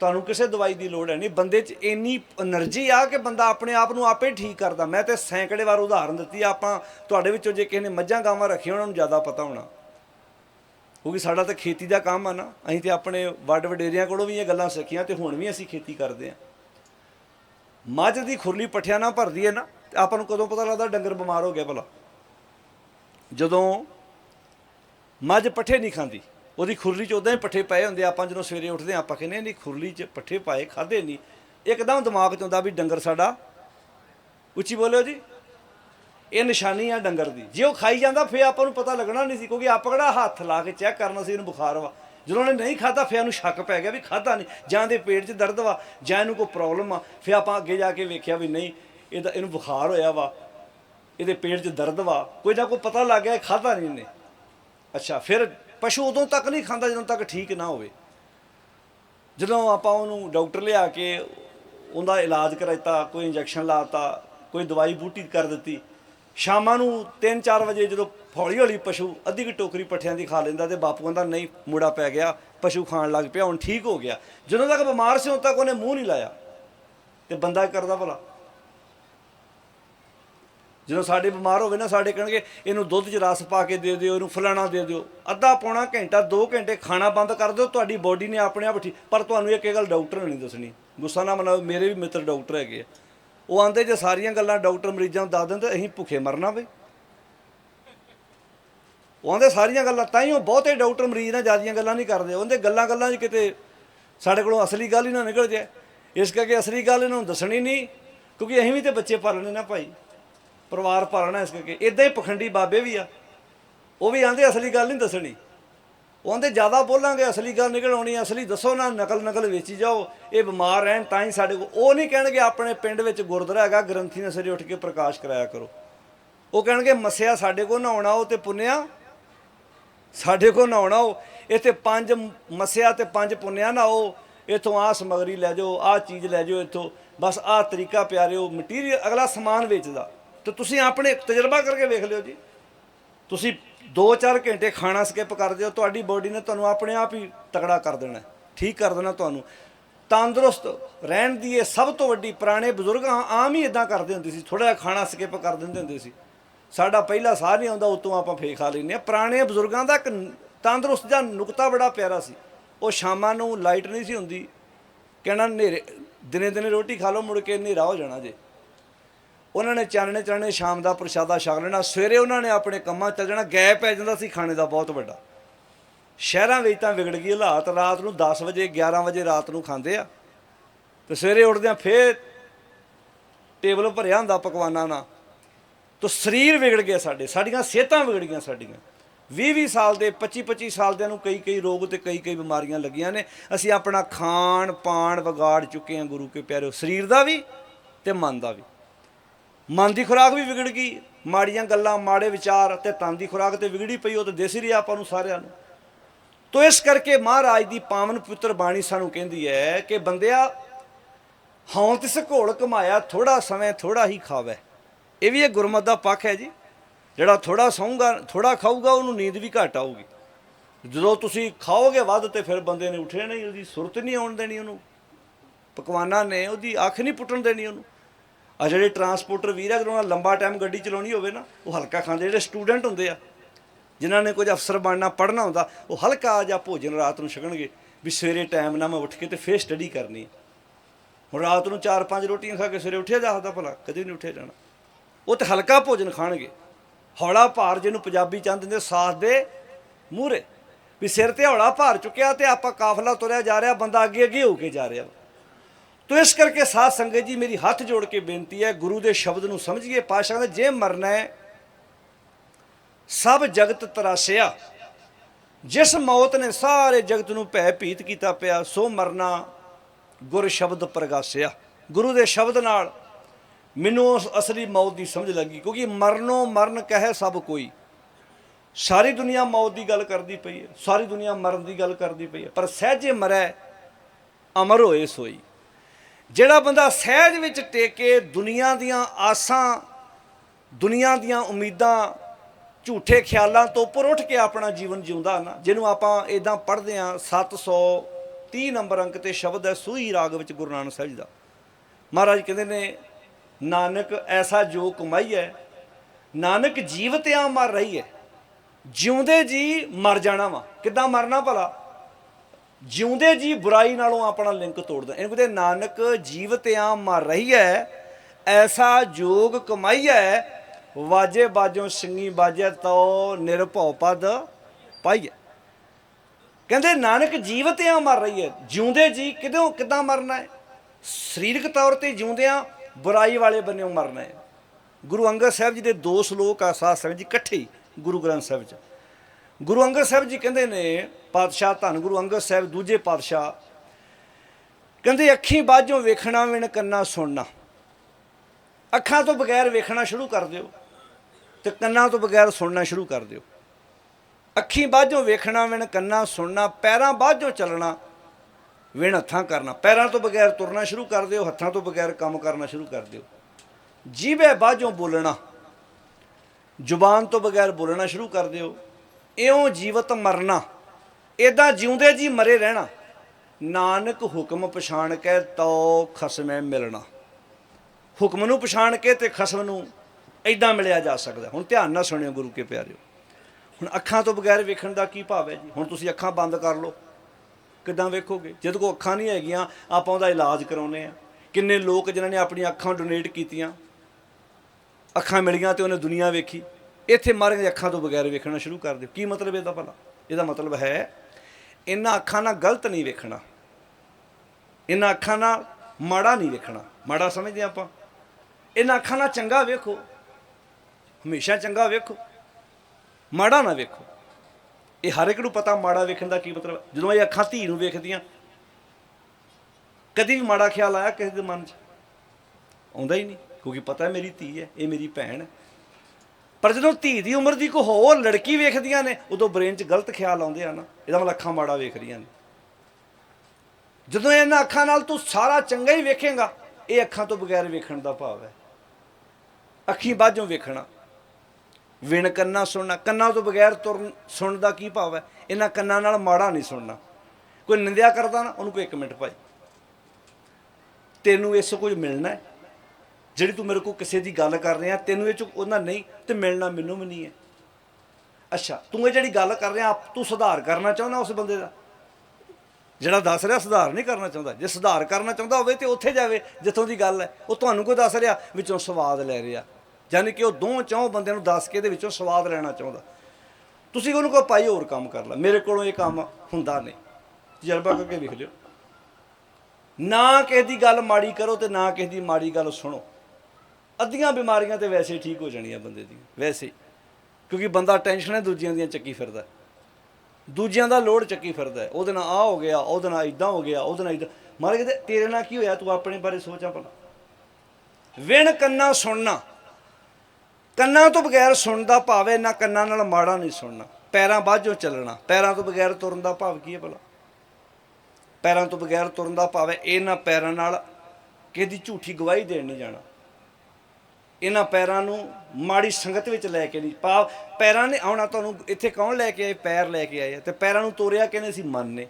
ਤੁਹਾਨੂੰ ਕਿਸੇ ਦਵਾਈ ਦੀ ਲੋੜ ਹੈ ਨਹੀਂ ਬੰਦੇ 'ਚ ਇੰਨੀ એનર્ਜੀ ਆ ਕਿ ਬੰਦਾ ਆਪਣੇ ਆਪ ਨੂੰ ਆਪੇ ਠੀਕ ਕਰਦਾ। ਮੈਂ ਤੇ ਸੈਂਕੜੇ ਵਾਰ ਉਦਾਹਰਨ ਦਿੱਤੀ ਆਪਾਂ ਤੁਹਾਡੇ ਵਿੱਚੋਂ ਜੇ ਕਿਸੇ ਨੇ ਮੱਝਾਂ, ਗਾਵਾਂ ਰੱਖੀਆਂ ਉਹਨਾਂ ਨੂੰ ਜ਼ਿਆਦਾ ਪਤਾ ਹੋਣਾ। ਕਿਉਂਕਿ ਸਾਡਾ ਤਾਂ ਖੇਤੀ ਦਾ ਕੰਮ ਆ ਨਾ। ਅਸੀਂ ਤੇ ਆਪਣੇ ਵੱਡ ਵਡੇਰਿਆਂ ਕੋਲੋਂ ਵੀ ਇਹ ਗੱਲਾਂ ਸਿੱਖੀਆਂ ਤੇ ਹੁਣ ਵੀ ਅਸੀਂ ਖੇਤੀ ਕਰਦੇ ਆਂ। ਮੱਝ ਦੀ ਖੁਰਲੀ ਪੱਠਿਆਂ ਨਾਲ ਭਰਦੀ ਹੈ ਨਾ, ਤੇ ਆਪਾਂ ਨੂੰ ਕਦੋਂ ਪਤਾ ਲੱਗਦਾ ਡੰਗਰ ਬਿਮਾਰ ਹੋ ਗਿਆ ਭਲਾ? ਜਦੋਂ ਮੱਝ ਪੱਠੇ ਨਹੀਂ ਖਾਂਦੀ, ਉਹਦੀ ਖੁਰਲੀ 'ਚ ਉਦਾਂ ਹੀ ਪੱਠੇ ਪਏ ਹੁੰਦੇ ਆਪਾਂ ਜਦੋਂ ਸਵੇਰੇ ਉੱਠਦੇ ਆ ਆਪਾਂ ਕਹਿੰਦੇ ਨਹੀਂ, ਖੁਰਲੀ 'ਚ ਪੱਠੇ ਪਾਏ ਖਾਦੇ ਨਹੀਂ। ਇੱਕਦਮ ਦਿਮਾਗ 'ਚ ਆਉਂਦਾ ਵੀ ਡੰਗਰ ਸਾਡਾ, ਉੱਚੀ ਬੋਲਿਓ ਜੀ। ਇਹ ਨਿਸ਼ਾਨੀ ਆ ਡੰਗਰ ਦੀ। ਜੇ ਉਹ ਖਾਈ ਜਾਂਦਾ, ਫੇਰ ਆਪਾਂ ਨੂੰ ਪਤਾ ਲੱਗਣਾ ਨਹੀਂ ਸੀ, ਕਿਉਂਕਿ ਆਪਾਂ ਕਿਹੜਾ ਹੱਥ ਲਾ ਕੇ ਚੈੱਕ ਕਰਨਾ ਸੀ ਇਹਨੂੰ ਬੁਖਾਰ ਵਾ। ਜਦੋਂ ਉਹਨੇ ਨਹੀਂ ਖਾਦਾ ਫਿਰ ਉਹਨੂੰ ਸ਼ੱਕ ਪੈ ਗਿਆ ਵੀ ਖਾਦਾ ਨਹੀਂ। ਜਾਂ ਦੇ ਪੇਟ 'ਚ ਦਰਦ ਵਾ, ਜਾਂ ਇਹਨੂੰ ਕੋਈ ਪ੍ਰੋਬਲਮ ਆ, ਫਿਰ ਆਪਾਂ ਅੱਗੇ ਜਾ ਕੇ ਵੇਖਿਆ ਵੀ ਨਹੀਂ, ਇਹਦਾ ਇਹਨੂੰ ਬੁਖਾਰ ਹੋਇਆ ਵਾ, ਇਹਦੇ ਪੇਟ 'ਚ ਦਰਦ ਵਾ, ਕੋਈ ਨਾ ਕੋਈ ਪਤਾ ਲੱਗ ਗਿਆ ਖਾਦਾ ਨਹੀਂ ਇਹਨੇ। ਅੱਛਾ, ਫਿਰ ਪਸ਼ੂ ਉਦੋਂ ਤੱਕ ਨਹੀਂ ਖਾਂਦਾ ਜਦੋਂ ਤੱਕ ਠੀਕ ਨਾ ਹੋਵੇ। ਜਦੋਂ ਆਪਾਂ ਉਹਨੂੰ ਡਾਕਟਰ ਲਿਆ ਕੇ ਉਹਦਾ ਇਲਾਜ ਕਰਾਤਾ ਕੋਈ ਇੰਜੈਕਸ਼ਨ ਲਾਤਾ ਕੋਈ ਦਵਾਈ ਬੂਟੀ ਕਰ ਦਿੱਤੀ ਸ਼ਾਮਾਂ ਨੂੰ 3-4 ਵਜੇ ਜਦੋਂ ਹੌਲੀ ਹੌਲੀ ਪਸ਼ੂ ਅੱਧੀ ਕੁ ਟੋਕਰੀ ਪੱਠਿਆਂ ਦੀ ਖਾ ਲੈਂਦਾ ਤੇ ਬਾਪੂ ਕਹਿੰਦਾ, ਨਹੀਂ ਮੂੜਾ ਪੈ ਗਿਆ, ਪਸ਼ੂ ਖਾਣ ਲੱਗ ਪਿਆ, ਹੁਣ ਠੀਕ ਹੋ ਗਿਆ। ਜਦੋਂ ਤੱਕ ਬਿਮਾਰ ਸੀ, ਉਦੋਂ ਤੱਕ ਉਹਨੇ ਮੂੰਹ ਨਹੀਂ ਲਾਇਆ। ਤੇ ਬੰਦਾ ਕਰਦਾ ਭਲਾ? ਜਦੋਂ ਸਾਡੇ ਬਿਮਾਰ ਹੋਵੇ ਨਾ, ਸਾਡੇ ਕਹਿਣਗੇ, ਇਹਨੂੰ ਦੁੱਧ 'ਚ ਰਸ ਪਾ ਕੇ ਦੇ ਦਿਓ, ਇਹਨੂੰ ਫਲਾਣਾ ਦੇ ਦਿਓ। ਅੱਧਾ ਪੌਣਾ ਘੰਟਾ 2 ਘੰਟੇ ਖਾਣਾ ਬੰਦ ਕਰ ਦਿਓ, ਤੁਹਾਡੀ ਬੋਡੀ ਨੇ ਆਪਣੇ ਆਪ ਠੀਕ ਪਰ ਤੁਹਾਨੂੰ ਇੱਕ ਇਹ ਗੱਲ ਡਾਕਟਰ ਨੇ ਨਹੀਂ ਦੱਸਣੀ। ਗੁੱਸਾ ਨਾ ਮਨਾਓ, ਮੇਰੇ ਵੀ ਮਿੱਤਰ ਡਾਕਟਰ ਹੈਗੇ ਆ। ਉਹ ਆਂਦੇ ਜੇ ਸਾਰੀਆਂ ਗੱਲਾਂ ਡਾਕਟਰ ਮਰੀਜ਼ਾਂ ਨੂੰ ਦੱਸ ਦਿੰਦੇ, ਅਸੀਂ ਭੁੱਖੇ ਮਰਨਾ ਵੇ ਉਹ ਆਂਦੇ ਸਾਰੀਆਂ ਗੱਲਾਂ, ਤਾਂ ਹੀ ਉਹ ਬਹੁਤੇ ਡਾਕਟਰ ਮਰੀਜ਼ ਨਾਲ ਜਿਆਦੀਆਂ ਗੱਲਾਂ ਨਹੀਂ ਕਰਦੇ। ਉਹਦੇ ਗੱਲਾਂ ਗੱਲਾਂ 'ਚ ਕਿਤੇ ਸਾਡੇ ਕੋਲੋਂ ਅਸਲੀ ਗੱਲ ਹੀ ਨਾ ਨਿਕਲ ਜਾਏ। ਇਸ ਕਰਕੇ ਅਸਲੀ ਗੱਲ ਇਹਨਾਂ ਨੂੰ ਦੱਸਣੀ ਨਹੀਂ, ਕਿਉਂਕਿ ਅਸੀਂ ਵੀ ਤੇ ਬੱਚੇ ਪਾਲਣੇ ਨਾ ਭਾਈ। ਪਰਿਵਾਰ ਪਾਲਣਾ ਇਸ ਕਰਕੇ। ਇਦਾਂ ਹੀ ਪਖੰਡੀ ਬਾਬੇ ਵੀ ਆ। ਉਹ ਵੀ ਆਂਦੇ ਅਸਲੀ ਗੱਲ ਨਹੀਂ ਦੱਸਣੀ। ਉਹਦੇ ਜ਼ਿਆਦਾ ਬੋਲਾਂਗੇ, ਅਸਲੀ ਗੱਲ ਨਿਕਲ ਆਉਣੀ ਅਸਲੀ ਦੱਸੋ ਨਾ ਨਕਲ ਨਕਲ ਵੇਚੀ ਜਾਓ, ਇਹ ਬਿਮਾਰ ਰਹਿਣ ਤਾਂ ਹੀ ਸਾਡੇ ਕੋਲ ਉਹ ਨਹੀਂ ਕਹਿਣਗੇ ਆਪਣੇ ਪਿੰਡ ਵਿੱਚ ਗੁਰਦੁਆਰਾ ਹੈਗਾ, ਗ੍ਰੰਥੀ ਨੇ ਸਵੇਰੇ ਉੱਠ ਕੇ ਪ੍ਰਕਾਸ਼ ਕਰਾਇਆ ਕਰੋ। ਉਹ ਕਹਿਣਗੇ, ਮਸਿਆ ਸਾਡੇ ਕੋਲ ਨਹਾਉਣਾ, ਉਹ ਤੇ ਪੁੰਨਿਆ। ਸਾਡੇ ਕੋਲ ਨਹਾਉਣਾ, ਉਹ ਇੱਥੇ ਪੰਜ ਮਸਿਆ ਤੇ ਪੰਜ ਪੁੰਨਿਆ ਨਾ, ਉਹ ਇਥੋਂ ਆ ਸਮਗਰੀ ਲੈ ਜਾਓ ਆ ਚੀਜ਼ ਲੈ ਜਾਓ ਇਥੋਂ। ਬਸ ਆ ਤਰੀਕਾ ਪਿਆਰਿਓ, ਮਟੀਰੀਅਲ, ਅਗਲਾ ਸਮਾਨ ਵੇਚਦਾ। ਤੇ ਤੁਸੀਂ ਆਪਣੇ ਤਜਰਬਾ ਕਰਕੇ ਵੇਖ ਲਿਓ ਜੀ। ਤੁਸੀਂ 2-4 ਘੰਟੇ ਖਾਣਾ ਸਕਿਪ ਕਰ ਦਿਓ, ਤੁਹਾਡੀ ਬੋਡੀ ਨੇ ਤੁਹਾਨੂੰ ਆਪਣੇ ਆਪ ਹੀ ਤਕੜਾ ਕਰ ਦੇਣਾ, ਠੀਕ ਕਰ ਦੇਣਾ ਤੁਹਾਨੂੰ। ਤੰਦਰੁਸਤ ਰਹਿਣ ਦੀ ਇਹ ਸਭ ਤੋਂ ਵੱਡੀ, ਪੁਰਾਣੇ ਬਜ਼ੁਰਗ ਆਮ ਹੀ ਇਦਾਂ ਕਰਦੇ ਹੁੰਦੇ ਸੀ ਥੋੜਾ ਜਿਹਾ ਖਾਣਾ ਸਕਿਪ ਕਰ ਦਿੰਦੇ ਹੁੰਦੇ ਸੀ। ਸਾਡਾ ਪਹਿਲਾ ਸਾਹ ਨਹੀਂ ਆਉਂਦਾ, ਉਤੋਂ ਆਪਾਂ ਫੇਰ ਖਾ ਲੈਂਦੇ ਆ ਪੁਰਾਣੇ ਬਜ਼ੁਰਗਾਂ ਦਾ ਇੱਕ ਤੰਦਰੁਸਤ ਜਾਂ ਨੁਕਤਾ ਬੜਾ ਪਿਆਰਾ ਸੀ। ਉਹ ਸ਼ਾਮਾਂ ਨੂੰ ਲਾਈਟ ਨਹੀਂ ਸੀ ਹੁੰਦੀ, ਕਹਿਣਾ ਹਨੇਰੇ ਦਿਨੇ ਦਿਨੇ ਰੋਟੀ ਖਾ ਲਓ, ਮੁੜ ਕੇ ਹਨੇਰਾ ਹੋ ਜਾਣਾ ਜੇ। ਉਹਨਾਂ ਨੇ ਚਾਨਣੇ ਚਾਨਣੇ ਸ਼ਾਮ ਦਾ ਪ੍ਰਸ਼ਾਦਾ ਛਕ ਲੈਣਾ। ਸਵੇਰੇ ਉਹਨਾਂ ਨੇ ਆਪਣੇ ਕੰਮਾਂ 'ਚ ਚੱਲ ਜਾਣਾ। ਗੈਪ ਪੈ ਜਾਂਦਾ ਸੀ ਖਾਣੇ ਦਾ ਬਹੁਤ ਵੱਡਾ। ਸ਼ਹਿਰਾਂ ਵਿੱਚ ਤਾਂ ਵਿਗੜ ਗਈ ਹਾਲਾਤ। ਰਾਤ ਨੂੰ 10 ਵਜੇ 11 ਵਜੇ ਰਾਤ ਨੂੰ ਖਾਂਦੇ ਆ। ਤੇ ਸਵੇਰੇ ਉੱਠਦਿਆਂ ਫੇਰ ਟੇਬਲ ਭਰਿਆ ਹੁੰਦਾ ਪਕਵਾਨਾਂ ਨਾਲ। ਤਾਂ ਸਰੀਰ ਵਿਗੜ ਗਿਆ ਸਾਡੇ। ਸਾਡੀਆਂ ਸਿਹਤਾਂ ਵਿਗੜ ਗਈਆਂ ਸਾਡੀਆਂ। 20-20 ਸਾਲ ਦੇ 25-25 ਸਾਲ ਦੇ ਨੂੰ ਕਈ ਕਈ ਰੋਗ ਤੇ ਕਈ ਕਈ ਬਿਮਾਰੀਆਂ ਲੱਗੀਆਂ ਨੇ। ਅਸੀਂ ਆਪਣਾ ਖਾਣ ਪਾਣ ਵਿਗਾੜ ਚੁੱਕੇ ਹਾਂ ਗੁਰੂ ਕੇ ਪਿਆਰਿਓ। ਸਰੀਰ ਦਾ ਵੀ ਤੇ ਮਨ ਦਾ ਵੀ। ਮਨ ਦੀ ਖੁਰਾਕ ਵੀ ਵਿਗੜ ਗਈ, ਮਾੜੀਆਂ ਗੱਲਾਂ, ਮਾੜੇ ਵਿਚਾਰ ਤੇ ਤਨ ਦੀ ਖੁਰਾਕ ਤੇ ਵਿਗੜੀ ਪਈ, ਉਹ ਤੇ ਦੇਸੀ ਰਿਹਾ ਆਪਾਂ ਨੂੰ ਸਾਰਿਆਂ ਨੂੰ। ਤੋ ਇਸ ਕਰਕੇ ਮਹਾਰਾਜ ਦੀ ਪਾਵਨ ਪੁੱਤਰ ਬਾਣੀ ਸਾਨੂੰ ਕਹਿੰਦੀ ਹੈ ਕਿ ਬੰਦਿਆ, ਹਉ ਤਿਸ ਘੋਲ ਕਮਾਇਆ ਥੋੜਾ ਸਮੇਂ ਥੋੜਾ ਹੀ ਖਾਵੇ। ਇਹ ਵੀ ਇਹ ਗੁਰਮਤ ਦਾ ਪੱਖ ਹੈ ਜੀ। ਜਿਹੜਾ ਥੋੜਾ ਸੌਂਗਾ ਥੋੜਾ ਖਾਊਗਾ, ਉਹਨੂੰ ਨੀਂਦ ਵੀ ਘੱਟ ਆਊਗੀ। ਜਦੋਂ ਤੁਸੀਂ ਖਾਓਗੇ ਵੱਧ ਤੇ ਫਿਰ ਬੰਦੇ ਨੇ ਉੱਠਿਆ ਨਹੀਂ, ਉਹਦੀ ਸੁਰਤ ਨਹੀਂ ਆਉਣ ਦੇਣੀ ਉਹਨੂੰ। ਪਕਵਾਨਾਂ ਨੇ, ਉਹਦੀ ਅੱਖ ਨਹੀਂ ਪੁੱਟਣ ਦੇਣੀ ਉਹਨੂੰ। ਆ ਜਿਹੜੇ ਟਰਾਂਸਪੋਰਟਰ ਵੀਰ ਆ ਜਦੋਂ ਲੰਬਾ ਟਾਈਮ ਗੱਡੀ ਚਲਾਉਣੀ ਹੋਵੇ ਨਾ, ਉਹ ਹਲਕਾ ਖਾਂਦੇ ਜਿਹੜੇ ਸਟੂਡੈਂਟ ਹੁੰਦੇ ਆ, ਜਿਨ੍ਹਾਂ ਨੇ ਕੁਝ ਅਫਸਰ ਬਣਨਾ, ਪੜ੍ਹਨਾ ਹੁੰਦਾ, ਉਹ ਹਲਕਾ ਜਾਂ ਭੋਜਨ ਰਾਤ ਨੂੰ ਛਕਣਗੇ ਵੀ ਸਵੇਰੇ ਟਾਈਮ ਨਾਲ ਮੈਂ ਉੱਠ ਕੇ ਤੇ ਫੇਰ ਸਟੱਡੀ ਕਰਨੀ ਹੁਣ ਰਾਤ ਨੂੰ ਚਾਰ ਪੰਜ ਰੋਟੀਆਂ ਖਾ ਕੇ ਸਵੇਰੇ ਉੱਠਿਆ ਜਾਂਦਾ ਭਲਾ, ਕਦੇ ਨਹੀਂ ਉੱਠਿਆ ਜਾਣਾ। ਉਹ ਤੇ ਹਲਕਾ ਭੋਜਨ ਖਾਣਗੇ। ਹੌਲਾ ਭਾਰ ਜਿਹਨੂੰ ਪੰਜਾਬੀ ਚੰਦ ਦਿੰਦੇ, ਸਾਥ ਦੇ ਮੂਹਰੇ। ਵੀ ਸਿਰ ਤੇ ਹੌਲਾ ਭਾਰ ਚੁੱਕਿਆ ਤੇ ਆਪਾਂ ਕਾਫਲਾ ਤੁਰਿਆ ਜਾ ਰਿਹਾ, ਬੰਦਾ ਅੱਗੇ ਅੱਗੇ ਹੋ ਕੇ ਜਾ ਰਿਹਾ। ਤੋ ਇਸ ਕਰਕੇ ਸਾਧ ਸੰਗਤ ਜੀ ਮੇਰੀ ਹੱਥ ਜੋੜ ਕੇ ਬੇਨਤੀ ਹੈ, ਗੁਰੂ ਦੇ ਸ਼ਬਦ ਨੂੰ ਸਮਝੀਏ ਪਾਸ਼ਾ ਦਾ ਜੇ ਮਰਨਾ ਹੈ, ਸਭ ਜਗਤ ਤਰਾਸਿਆ। ਜਿਸ ਮੌਤ ਨੇ ਸਾਰੇ ਜਗਤ ਨੂੰ ਭੈ ਭੀਤ ਕੀਤਾ ਪਿਆ, ਸੋ ਮਰਨਾ ਗੁਰ ਸ਼ਬਦ ਪ੍ਰਗਾਸਿਆ। ਗੁਰੂ ਦੇ ਸ਼ਬਦ ਨਾਲ ਮੈਨੂੰ ਉਸ ਅਸਲੀ ਮੌਤ ਦੀ ਸਮਝ ਲੱਗੀ, ਕਿਉਂਕਿ ਮਰਨੋ ਮਰਨ ਕਹੇ ਸਭ ਕੋਈ। ਸਾਰੀ ਦੁਨੀਆ ਮੌਤ ਦੀ ਗੱਲ ਕਰਦੀ ਪਈ ਹੈ, ਸਾਰੀ ਦੁਨੀਆ ਮਰਨ ਦੀ ਗੱਲ ਕਰਦੀ ਪਈ ਹੈ, ਪਰ ਸਹਿਜੇ ਮਰੈ, ਅਮਰ ਹੋਏ ਸੋਈ। ਜਿਹੜਾ ਬੰਦਾ ਸਹਿਜ ਵਿੱਚ ਟੇਕੇ ਦੁਨੀਆ ਦੀਆਂ ਆਸਾਂ, ਦੁਨੀਆ ਦੀਆਂ ਉਮੀਦਾਂ, ਝੂਠੇ ਖਿਆਲਾਂ ਤੋਂ ਉੱਪਰ ਉੱਠ ਕੇ ਆਪਣਾ ਜੀਵਨ ਜਿਉਂਦਾ ਨਾ, ਜਿਹਨੂੰ ਆਪਾਂ ਇਦਾਂ ਪੜ੍ਹਦੇ ਆ 730 ਨੰਬਰ ਅੰਕ ਤੇ ਸ਼ਬਦ ਹੈ ਸੂਈ ਰਾਗ ਵਿੱਚ ਗੁਰੂ ਨਾਨਕ ਸਾਹਿਬ ਜੀ ਦਾ। ਮਹਾਰਾਜ ਕਹਿੰਦੇ ਨੇ, ਨਾਨਕ ਐਸਾ ਜੋ ਕਮਾਈ ਹੈ, ਨਾਨਕ ਜੀਵਤਿਆਂ ਮਰ ਰਹੀ ਹੈ, ਜਿਉਂਦੇ ਜੀ ਮਰ ਜਾਣਾ ਵਾ। ਕਿੱਦਾਂ ਮਰਨਾ ਭਲਾ? ਜਿਉਂਦੇ ਜੀ ਬੁਰਾਈ ਨਾਲੋਂ ਆਪਣਾ ਲਿੰਕ ਤੋੜਦਾ। ਇਹਨੂੰ ਕਹਿੰਦੇ ਨਾਨਕ ਜੀਵਤਿਆਂ ਮਰ ਰਹੀ ਹੈ, ਐਸਾ ਜੋਗ ਕਮਾਈ ਹੈ, ਵਾਜੇ ਬਾਜੋਂ ਸਿੰਘੀ ਬਾਜੇ ਤੋ ਨਿਰਭਉ ਪਦ ਪਾਈਏ ਕਹਿੰਦੇ ਨਾਨਕ ਜੀਵਤਿਆਂ ਮਰ ਰਹੀ ਹੈ, ਜਿਉਂਦੇ ਜੀ ਕਿਦੋਂ ਕਿਦਾਂ ਮਰਨਾ ਹੈ? ਸਰੀਰਕ ਤੌਰ ਤੇ ਜਿਉਂਦਿਆਂ ਬੁਰਾਈ ਵਾਲੇ ਬੰਨਿਓ ਮਰਨਾ ਹੈ। ਗੁਰੂ ਅੰਗਦ ਸਾਹਿਬ ਜੀ ਦੇ ਦੋ ਸ਼ਲੋਕ ਆ ਸਾਧ ਸੰਗਤ ਜੀ ਇਕੱਠੇ ਗੁਰੂ ਗ੍ਰੰਥ ਸਾਹਿਬ 'ਚ। ਗੁਰੂ ਅੰਗਦ ਸਾਹਿਬ ਜੀ ਕਹਿੰਦੇ ਨੇ ਪਾਤਸ਼ਾਹ ਧੰਨ ਗੁਰੂ ਅੰਗਦ ਸਾਹਿਬ ਦੂਜੇ ਪਾਤਸ਼ਾਹ। ਕਹਿੰਦੇ, ਅੱਖੀਂ ਬਾਝੋਂ ਵੇਖਣਾ ਵਿਣ ਕੰਨਾ ਸੁਣਨਾ। ਅੱਖਾਂ ਤੋਂ ਬਗੈਰ ਵੇਖਣਾ ਸ਼ੁਰੂ ਕਰ ਦਿਓ ਤੇ ਕੰਨਾਂ ਤੋਂ ਬਗੈਰ ਸੁਣਨਾ ਸ਼ੁਰੂ ਕਰ ਦਿਓ। ਅੱਖੀਂ ਬਾਝੋਂ ਵੇਖਣਾ ਵਿਣ ਕੰਨਾਂ ਸੁਣਨਾ, ਪੈਰਾਂ ਬਾਝੋਂ ਚੱਲਣਾ ਵਿਣ ਹੱਥਾਂ ਕਰਨਾ। ਪੈਰਾਂ ਤੋਂ ਬਗੈਰ ਤੁਰਨਾ ਸ਼ੁਰੂ ਕਰ ਦਿਓ, ਹੱਥਾਂ ਤੋਂ ਬਗੈਰ ਕੰਮ ਕਰਨਾ ਸ਼ੁਰੂ ਕਰ ਦਿਓ। ਜੀਵੇ ਬਾਝੋਂ ਬੋਲਣਾ, ਜ਼ੁਬਾਨ ਤੋਂ ਬਗੈਰ ਬੋਲਣਾ ਸ਼ੁਰੂ ਕਰ ਦਿਓ। ਇਉਂ ਜੀਵਤ ਮਰਨਾ ਇਦਾਂ ਜਿਉਂਦੇ ਜੀ ਮਰੇ ਰਹਿਣਾ। ਨਾਨਕ ਹੁਕਮ ਪਛਾਣ ਕੇ ਤੋ ਖਸਮੇ ਮਿਲਣਾ। ਹੁਕਮ ਨੂੰ ਪਛਾਣ ਕੇ ਤੇ ਖਸਮ ਨੂੰ ਇਦਾਂ ਮਿਲਿਆ ਜਾ ਸਕਦਾ। ਹੁਣ ਧਿਆਨ ਨਾਲ ਸੁਣਿਓ ਗੁਰੂ ਕੇ ਪਿਆਰਿਓ। ਹੁਣ ਅੱਖਾਂ ਤੋਂ ਬਗੈਰ ਵੇਖਣ ਦਾ ਕੀ ਭਾਵ ਹੈ ਜੀ? ਹੁਣ ਤੁਸੀਂ ਅੱਖਾਂ ਬੰਦ ਕਰ ਲਓ। ਕਿੱਦਾਂ ਵੇਖੋਗੇ? ਜਦ ਕੋ ਅੱਖਾਂ ਨਹੀਂ ਹੈਗੀਆਂ, ਆਪਾਂ ਉਹਦਾ ਇਲਾਜ ਕਰਾਉਨੇ ਆ ਕਿੰਨੇ ਲੋਕ ਜਿਨ੍ਹਾਂ ਨੇ ਆਪਣੀਆਂ ਅੱਖਾਂ ਡੋਨੇਟ ਕੀਤੀਆਂ। ਅੱਖਾਂ ਮਿਲੀਆਂ ਤੇ ਉਹਨੇ ਦੁਨੀਆ ਵੇਖੀ। ਇੱਥੇ ਮਰ ਗਏ ਅੱਖਾਂ ਤੋਂ ਬਗੈਰ ਵੇਖਣਾ ਸ਼ੁਰੂ ਕਰ ਦਿਓ। ਕੀ ਮਤਲਬ ਇਹਦਾ ਭਲਾ? ਇਹਦਾ ਮਤਲਬ ਹੈ ਇਹਨਾਂ ਅੱਖਾਂ ਨਾਲ ਗਲਤ ਨਹੀਂ ਵੇਖਣਾ। ਇਹਨਾਂ ਅੱਖਾਂ ਨਾਲ ਮਾੜਾ ਨਹੀਂ ਵੇਖਣਾ। ਮਾੜਾ ਸਮਝਦੇ ਆਪਾਂ। ਇਹਨਾਂ ਅੱਖਾਂ ਨਾਲ ਚੰਗਾ ਵੇਖੋ। ਹਮੇਸ਼ਾ ਚੰਗਾ ਵੇਖੋ। ਮਾੜਾ ਨਾ ਵੇਖੋ। ਇਹ ਹਰ ਇੱਕ ਨੂੰ ਪਤਾ ਮਾੜਾ ਵੇਖਣ ਦਾ ਕੀ ਮਤਲਬ। ਜਦੋਂ ਇਹ ਅੱਖਾਂ ਧੀ ਨੂੰ ਵੇਖਦੀਆਂ, ਕਦੀ ਵੀ ਮਾੜਾ ਖਿਆਲ ਆਇਆ ਕਿਸੇ ਦੇ ਮਨ 'ਚ? ਆਉਂਦਾ ਹੀ ਨਹੀਂ। ਕਿਉਂਕਿ ਪਤਾ ਮੇਰੀ ਧੀ ਹੈ, ਇਹ ਮੇਰੀ ਭੈਣ ਹੈ। ਪਰ ਜਦੋਂ ਧੀ ਦੀ ਉਮਰ ਦੀ ਕੋਈ ਹੋਰ ਲੜਕੀ ਵੇਖਦੀਆਂ ਨੇ, ਉਦੋਂ ਬ੍ਰੇਨ 'ਚ ਗਲਤ ਖਿਆਲ ਆਉਂਦੇ ਆ ਨਾ। ਇਹਦਾ ਮਤਲਬ ਅੱਖਾਂ ਮਾੜਾ ਵੇਖ ਰਹੀਆਂ ਨੇ। ਜਦੋਂ ਇਹਨਾਂ ਅੱਖਾਂ ਨਾਲ ਤੂੰ ਸਾਰਾ ਚੰਗਾ ਹੀ ਵੇਖੇਗਾ, ਇਹ ਅੱਖਾਂ ਤੋਂ ਬਗੈਰ ਵੇਖਣ ਦਾ ਭਾਵ ਹੈ। ਅੱਖੀ ਬਾਝੋਂ ਵੇਖਣਾ। ਵਿਣ ਕੰਨਾਂ ਸੁਣਨਾ। ਕੰਨਾਂ ਤੋਂ ਬਗੈਰ ਤੁਰਨ, ਸੁਣਨ ਦਾ ਕੀ ਭਾਵ ਹੈ? ਇਹਨਾਂ ਕੰਨਾਂ ਨਾਲ ਮਾੜਾ ਨਹੀਂ ਸੁਣਨਾ। ਕੋਈ ਨਿੰਦਿਆ ਕਰਦਾ ਨਾ, ਉਹਨੂੰ ਕੋਈ ਇੱਕ ਮਿੰਟ ਭਾਈ। ਤੈਨੂੰ ਇਸ ਕੁਝ ਮਿਲਣਾ ਹੈ? ਜਿਹੜੀ ਤੂੰ ਮੇਰੇ ਕੋਲ ਕਿਸੇ ਦੀ ਗੱਲ ਕਰ ਰਿਹਾ, ਤੈਨੂੰ ਇਹ ਚ ਉਹਨਾਂ ਨਹੀਂ ਤੇ ਮਿਲਣਾ ਮੈਨੂੰ ਵੀ ਨਹੀਂ ਹੈ। ਅੱਛਾ, ਤੂੰ ਇਹ ਜਿਹੜੀ ਗੱਲ ਕਰ ਰਿਹਾ ਤੂੰ ਸੁਧਾਰ ਕਰਨਾ ਚਾਹੁੰਦਾ ਉਸ ਬੰਦੇ ਦਾ? ਜਿਹੜਾ ਦੱਸ ਰਿਹਾ, ਸੁਧਾਰ ਨਹੀਂ ਕਰਨਾ ਚਾਹੁੰਦਾ। ਜੇ ਸੁਧਾਰ ਕਰਨਾ ਚਾਹੁੰਦਾ ਹੋਵੇ ਤੇ ਉੱਥੇ ਜਾਵੇ, ਜਿੱਥੋਂ ਦੀ ਗੱਲ ਹੈ। ਉਹ ਤੁਹਾਨੂੰ ਕੋਈ ਦੱਸ ਰਿਹਾ, ਵਿੱਚੋਂ ਸਵਾਦ ਲੈ ਰਿਹਾ। ਯਾਨੀ ਕਿ ਉਹ ਦੋ ਚੌਂ ਬੰਦਿਆਂ ਨੂੰ ਦੱਸ ਕੇ ਇਹਦੇ ਵਿੱਚੋਂ ਸਵਾਦ ਲੈਣਾ ਚਾਹੁੰਦਾ। ਤੁਸੀਂ ਉਹਨੂੰ ਕਹੋ, ਭਾਈ, ਹੋਰ ਕੰਮ ਕਰ ਲੈ। ਮੇਰੇ ਕੋਲੋਂ ਇਹ ਕੰਮ ਹੁੰਦਾ ਨਹੀਂ। ਤਜਰਬਾ ਕਰਕੇ ਵੇਖ ਲਿਓ। ਨਾ ਕਿਸੇ ਦੀ ਗੱਲ ਮਾੜੀ ਕਰੋ ਤੇ ਨਾ ਕਿਸੇ ਦੀ ਮਾੜੀ ਗੱਲ ਸੁਣੋ। ਅੱਧੀਆਂ ਬਿਮਾਰੀਆਂ ਤੇ ਵੈਸੇ ਠੀਕ ਹੋ ਜਾਣੀਆਂ ਬੰਦੇ ਦੀਆਂ। ਵੈਸੇ। ਕਿਉਂਕਿ ਬੰਦਾ ਟੈਨਸ਼ਨਾਂ ਦੂਜਿਆਂ ਦੀਆਂ ਚੱਕੀ ਫਿਰਦਾ। ਦੂਜਿਆਂ ਦਾ ਲੋਡ ਚੱਕੀ ਫਿਰਦਾ। ਉਹਦੇ ਨਾਲ ਆ ਹੋ ਗਿਆ ਉਹਦੇ ਨਾਲ ਇਦਾਂ ਹੋ ਗਿਆ ਉਹਦੇ ਨਾਲ ਇਦਾਂ ਮਾਰੇ ਕਿਤੇ ਤੇਰੇ ਨਾਲ ਕੀ ਹੋਇਆ? ਤੂੰ ਆਪਣੇ ਬਾਰੇ ਸੋਚਾਂ ਭਲਾ। ਵਿਣ ਕੰਨਾਂ ਸੁਣਨਾ। ਕੰਨਾਂ ਤੋਂ ਬਗੈਰ ਸੁਣਦਾ ਭਾਵੇਂ ਨਾ ਕੰਨਾਂ ਨਾਲ ਮਾੜਾ ਨਹੀਂ ਸੁਣਨਾ। ਪੈਰਾਂ ਬਾਝੋਂ ਚੱਲਣਾ। ਪੈਰਾਂ ਤੋਂ ਬਗੈਰ ਤੁਰਨ ਦਾ ਭਾਵ ਕੀ ਹੈ ਭਲਾ? ਪੈਰਾਂ ਤੋਂ ਬਗੈਰ ਤੁਰਨ ਦਾ ਭਾਵ ਹੈ ਇਹਨਾਂ ਪੈਰਾਂ ਨਾਲ ਕਿਸੇ ਦੀ ਝੂਠੀ ਗਵਾਹੀ ਦੇਣ ਨਹੀਂ ਜਾਣਾ। ਇਹਨਾਂ ਪੈਰਾਂ ਨੂੰ ਮਾੜੀ ਸੰਗਤ ਵਿੱਚ ਲੈ ਕੇ ਨਹੀਂ ਪਾ ਪੈਰਾਂ ਨੇ ਆਉਣਾ ਤੁਹਾਨੂੰ, ਇੱਥੇ ਕੌਣ ਲੈ ਕੇ ਆਏ? ਪੈਰ ਲੈ ਕੇ ਆਏ ਆ। ਤੇ ਪੈਰਾਂ ਨੂੰ ਤੋਰਿਆ ਕਹਿੰਦੇ ਸੀ ਮਨ ਨੇ।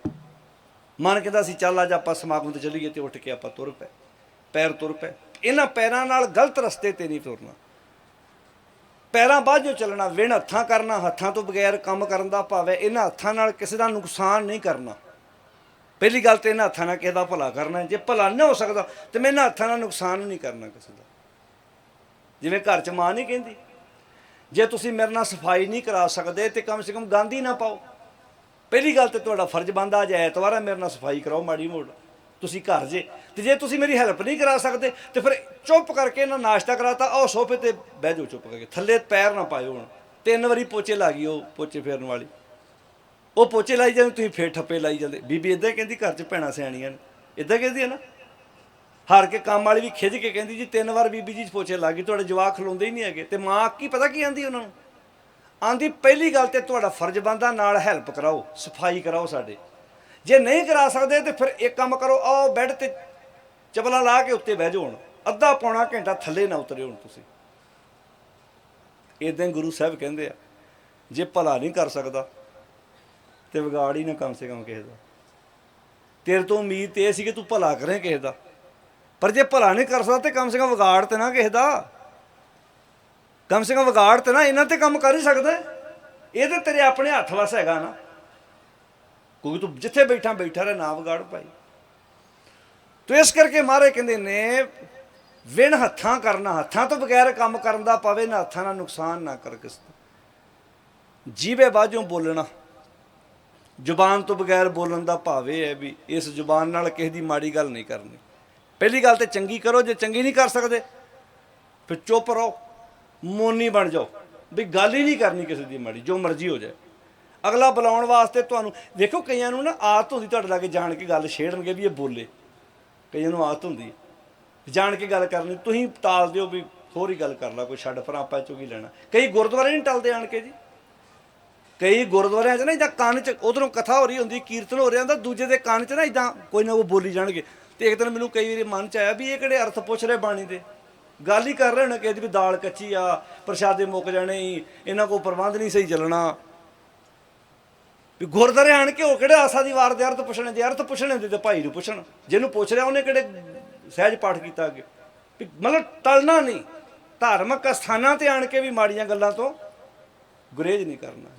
ਮਨ ਕਹਿੰਦਾ ਸੀ, ਚੱਲ ਅੱਜ ਆਪਾਂ ਸਮਾਗਮ ਤੇ ਚੱਲੀਏ ਤੇ ਉੱਠ ਕੇ ਆਪਾਂ ਤੁਰ ਪਏ। ਪੈਰ ਤੁਰ ਪਏ। ਇਹਨਾਂ ਪੈਰਾਂ ਨਾਲ ਗਲਤ ਰਸਤੇ ਤੇ ਨਹੀਂ ਤੁਰਨਾ। ਪੈਰਾਂ ਬਾਝੋਂ ਚੱਲਣਾ, ਵਿਣ ਹੱਥਾਂ ਕਰਨਾ, ਹੱਥਾਂ ਤੋਂ ਬਗੈਰ ਕੰਮ ਕਰਨ ਦਾ ਭਾਵ ਹੈ, ਇਹਨਾਂ ਹੱਥਾਂ ਨਾਲ ਕਿਸੇ ਦਾ ਨੁਕਸਾਨ ਨਹੀਂ ਕਰਨਾ। ਪਹਿਲੀ ਗੱਲ ਤੇ ਇਹਨਾਂ ਹੱਥਾਂ ਨਾਲ ਕਿਸੇ ਦਾ ਭਲਾ ਕਰਨਾ ਜੇ ਭਲਾ ਨਹੀਂ ਹੋ ਸਕਦਾ, ਤੇ ਮੈਂ ਇਹਨਾਂ ਹੱਥਾਂ ਨਾਲ ਨੁਕਸਾਨ ਨਹੀਂ ਕਰਨਾ ਕਿਸੇ ਦਾ। ਜਿਵੇਂ ਘਰ 'ਚ ਮਾਂ ਨਹੀਂ ਕਹਿੰਦੀ। ਜੇ ਤੁਸੀਂ ਮੇਰੇ ਨਾਲ ਸਫ਼ਾਈ ਨਹੀਂ ਕਰਾ ਸਕਦੇ ਤੇ ਕਮ ਸੇ ਕਮ ਗੰਦ ਨਾ ਪਾਓ। ਪਹਿਲੀ ਗੱਲ ਤੇ ਤੁਹਾਡਾ ਫਰਜ਼ ਬਣਦਾ ਅੱਜ ਐਤਵਾਰ ਹੈ ਮੇਰੇ ਨਾਲ ਸਫ਼ਾਈ ਕਰਾਓ ਮਾੜੀ ਮੋੜ। ਤੁਸੀਂ ਘਰ ਜੇ। ਤੇ ਜੇ ਤੁਸੀਂ ਮੇਰੀ ਹੈਲਪ ਨਹੀਂ ਕਰਾ ਸਕਦੇ ਤੇ ਫਿਰ ਚੁੱਪ ਕਰਕੇ ਇਹਨਾਂ ਨਾਸ਼ਤਾ ਕਰਾਤਾ ਆਓ ਸੋਫੇ ਤੇ ਬਹਿ ਜਾਓ ਚੁੱਪ ਕਰਕੇ। ਥੱਲੇ ਪੈਰ ਨਾ ਪਾਇਓ ਹੁਣ। ਤਿੰਨ ਵਾਰੀ ਪੋਚੇ ਲਾ ਗਈ ਉਹ ਪੋਚੇ ਫੇਰਨ ਵਾਲੀ। ਉਹ ਪੋਚੇ ਲਾਈ ਜਾਂਦੇ, ਤੁਸੀਂ ਫੇਰ ਠੱਪੇ ਲਾਈ ਜਾਂਦੇ। ਬੀਬੀ ਇਦਾਂ ਹੀ ਕਹਿੰਦੀ ਘਰ 'ਚ ਭੈਣਾਂ ਸਿਆਣੀਆਂ ਨੇ। ਇਦਾਂ ਕਹਿੰਦੀ ਹੈ ਨਾ। ਹਾਰ ਕੇ ਕੰਮ ਵਾਲੀ ਵੀ ਖਿੱਚ ਕੇ ਕਹਿੰਦੀ ਜੀ, ਤਿੰਨ ਵਾਰ ਬੀਬੀ ਜੀ ਪੋਚੇ ਲੱਗ ਗਏ, ਤੁਹਾਡੇ ਜਵਾਕ ਖਲੋਂਦੇ ਹੀ ਨਹੀਂ ਹੈਗੇ। ਤੇ ਮਾਂ ਕੀ ਪਤਾ ਕੀ ਆਂਦੀ ਉਹਨਾਂ ਨੂੰ? ਆਂਦੀ, ਪਹਿਲੀ ਗੱਲ ਤੇ ਤੁਹਾਡਾ ਫਰਜ਼ ਬੰਦਾ ਨਾਲ ਹੈਲਪ ਕਰਾਓ, ਸਫ਼ਾਈ ਕਰਾਓ ਸਾਡੇ। ਜੇ ਨਹੀਂ ਕਰਾ ਸਕਦੇ ਤੇ ਫਿਰ ਇੱਕ ਕੰਮ ਕਰੋ, ਆਓ ਬੈੱਡ ਤੇ ਚਪਲਾ ਲਾ ਕੇ ਉੱਤੇ ਬਹਿ ਜਾਓ ਅੱਧਾ ਪੌਣਾ ਘੰਟਾ ਥੱਲੇ ਨਾ ਉਤਰਿਓ ਹੁਣ ਤੁਸੀਂ। ਇਦਾਂ ਗੁਰੂ ਸਾਹਿਬ ਕਹਿੰਦੇ ਆ, ਜੇ ਭਲਾ ਨਹੀਂ ਕਰ ਸਕਦਾ, ਤੇ ਵਿਗਾੜ ਹੀ ਨਾ ਕਮ ਸੇ ਕਮ ਕਿਸੇ ਦਾ। ਤੇਰੇ ਤੋਂ ਉਮੀਦ ਤੇ ਇਹ ਸੀ ਕਿ ਤੂੰ ਭਲਾ ਕਰੇ ਕਿਸੇ ਦਾ। ਪਰ ਜੇ ਭਲਾ ਨਹੀਂ ਕਰ ਸਕਦਾ ਤੇ ਕਮ ਸੇ ਕਮ ਵਿਗਾੜ ਤੇ ਨਾ ਕਿਸੇ ਦਾ। ਕਮ ਸੇ ਕਮ ਵਿਗਾੜ ਤੇ ਨਾ ਇਹਨਾਂ ਤੇ ਕੰਮ ਕਰ ਹੀ ਸਕਦਾ ਇਹ ਤਾਂ ਤੇਰੇ ਆਪਣੇ ਹੱਥ ਵਸ ਹੈਗਾ ਨਾ। ਕਿਉਂਕਿ ਤੂੰ ਜਿੱਥੇ ਬੈਠਾ ਬੈਠਾ ਰਹਿ, ਨਾ ਵਿਗਾੜ ਪਾਈ ਤੋ ਇਸ ਕਰਕੇ ਮਾਰੇ ਕਹਿੰਦੇ ਨੇ, ਵਿਣ ਹੱਥਾਂ ਕਰਨਾ, ਹੱਥਾਂ ਤੋਂ ਬਗੈਰ ਕੰਮ ਕਰਨ ਦਾ ਪਵੇ ਨਾ ਹੱਥਾਂ ਨਾਲ ਨੁਕਸਾਨ ਨਾ ਕਰ ਕਿਸ ਦਾ। ਜੀਵੇ ਬਾਝੋਂ ਬੋਲਣਾ। ਜ਼ੁਬਾਨ ਤੋਂ ਬਗੈਰ ਬੋਲਣ ਦਾ ਭਾਵ ਹੈ ਵੀ ਇਸ ਜ਼ੁਬਾਨ ਨਾਲ ਕਿਸੇ ਦੀ ਮਾੜੀ ਗੱਲ ਨਹੀਂ ਕਰਨੀ। ਪਹਿਲੀ ਗੱਲ ਤੇ ਚੰਗੀ ਕਰੋ, ਜੇ ਚੰਗੀ ਨਹੀਂ ਕਰ ਸਕਦੇ, ਫਿਰ ਚੁੱਪ ਰਹੋ, ਮੋਨੀ ਬਣ ਜਾਓ। ਵੀ ਗੱਲ ਹੀ ਨਹੀਂ ਕਰਨੀ ਕਿਸੇ ਦੀ ਮਾੜੀ, ਜੋ ਮਰਜ਼ੀ ਹੋ ਜਾਏ। ਅਗਲਾ ਬੁਲਾਉਣ ਵਾਸਤੇ ਤੁਹਾਨੂੰ, ਦੇਖੋ ਕਈਆਂ ਨੂੰ ਨਾ ਆਦਤ ਹੁੰਦੀ ਤੁਹਾਡੇ ਲਾਗੇ ਜਾਣ ਕੇ ਗੱਲ ਛੇੜਨਗੇ ਵੀ ਇਹ ਬੋਲੇ। ਕਈਆਂ ਨੂੰ ਆਦਤ ਹੁੰਦੀ ਜਾਣ ਕੇ ਗੱਲ ਕਰਨੀ, ਤੁਸੀਂ ਟਾਲ ਦਿਓ ਵੀ ਹੋਰ ਹੀ ਗੱਲ ਕਰ ਲਾ, ਕੋਈ ਛੱਡ ਪਰ, ਆਪਾਂ ਚੋਂ ਕੀ ਲੈਣਾ। ਕਈ ਗੁਰਦੁਆਰੇ ਨਹੀਂ ਟਲਦੇ ਆਣ ਕੇ ਜੀ। ਕਈ ਗੁਰਦੁਆਰਿਆਂ 'ਚ ਨਾ ਇਦਾਂ ਕੰਨ 'ਚ, ਉਧਰੋਂ ਕਥਾ ਹੋ ਰਹੀ ਹੁੰਦੀ, ਕੀਰਤਨ ਹੋ ਰਿਹਾ ਹੁੰਦਾ, ਦੂਜੇ ਦੇ ਕੰਨ 'ਚ ਨਾ ਇਦਾਂ ਕੋਈ ਨਾ ਕੋਈ ਬੋਲੀ ਜਾਣਗੇ। ਤੇ ਇੱਕ ਦਿਨ ਮੈਨੂੰ ਕਈ ਵਾਰੀ ਮਨ 'ਚ ਆਇਆ ਵੀ ਇਹ ਕਿਹੜੇ ਅਰਥ ਪੁੱਛ ਰਹੇ ਬਾਣੀ ਦੇ। ਗੱਲ ਹੀ ਕਰ ਰਹੇ ਹੋਣੇ ਕਿ ਇਹਦੀ ਵੀ ਦਾਲ ਕੱਚੀ ਆ ਪ੍ਰਸ਼ਾਦੇ ਮੁੱਕ ਜਾਣੇ ਈ, ਇਹਨਾਂ ਕੋਲ ਪ੍ਰਬੰਧ ਨਹੀਂ ਸਹੀ ਚੱਲਣਾ। ਵੀ ਗੁਰਦੁਆਰੇ ਆਣ ਕੇ ਉਹ ਕਿਹੜੇ ਆਸਾ ਦੀ ਵਾਰ ਦੇ ਅਰਥ ਪੁੱਛਣੇ ਦੇ ਅਰਥ ਪੁੱਛਣੇ ਦੇ ਤੇ ਭਾਈ ਨੂੰ ਪੁੱਛਣ। ਜਿਹਨੂੰ ਪੁੱਛ ਰਿਹਾ ਉਹਨੇ ਕਿਹੜੇ ਸਹਿਜ ਪਾਠ ਕੀਤਾ ਅੱਗੇ। ਵੀ ਮਤਲਬ ਟਲਣਾ ਨਹੀਂ। ਧਾਰਮਿਕ ਸਥਾਨਾਂ ਤੇ ਆਣ ਕੇ ਵੀ ਮਾੜੀਆਂ ਗੱਲਾਂ ਤੋਂ ਗੁਰੇਜ਼ ਨਹੀਂ ਕਰਨਾ।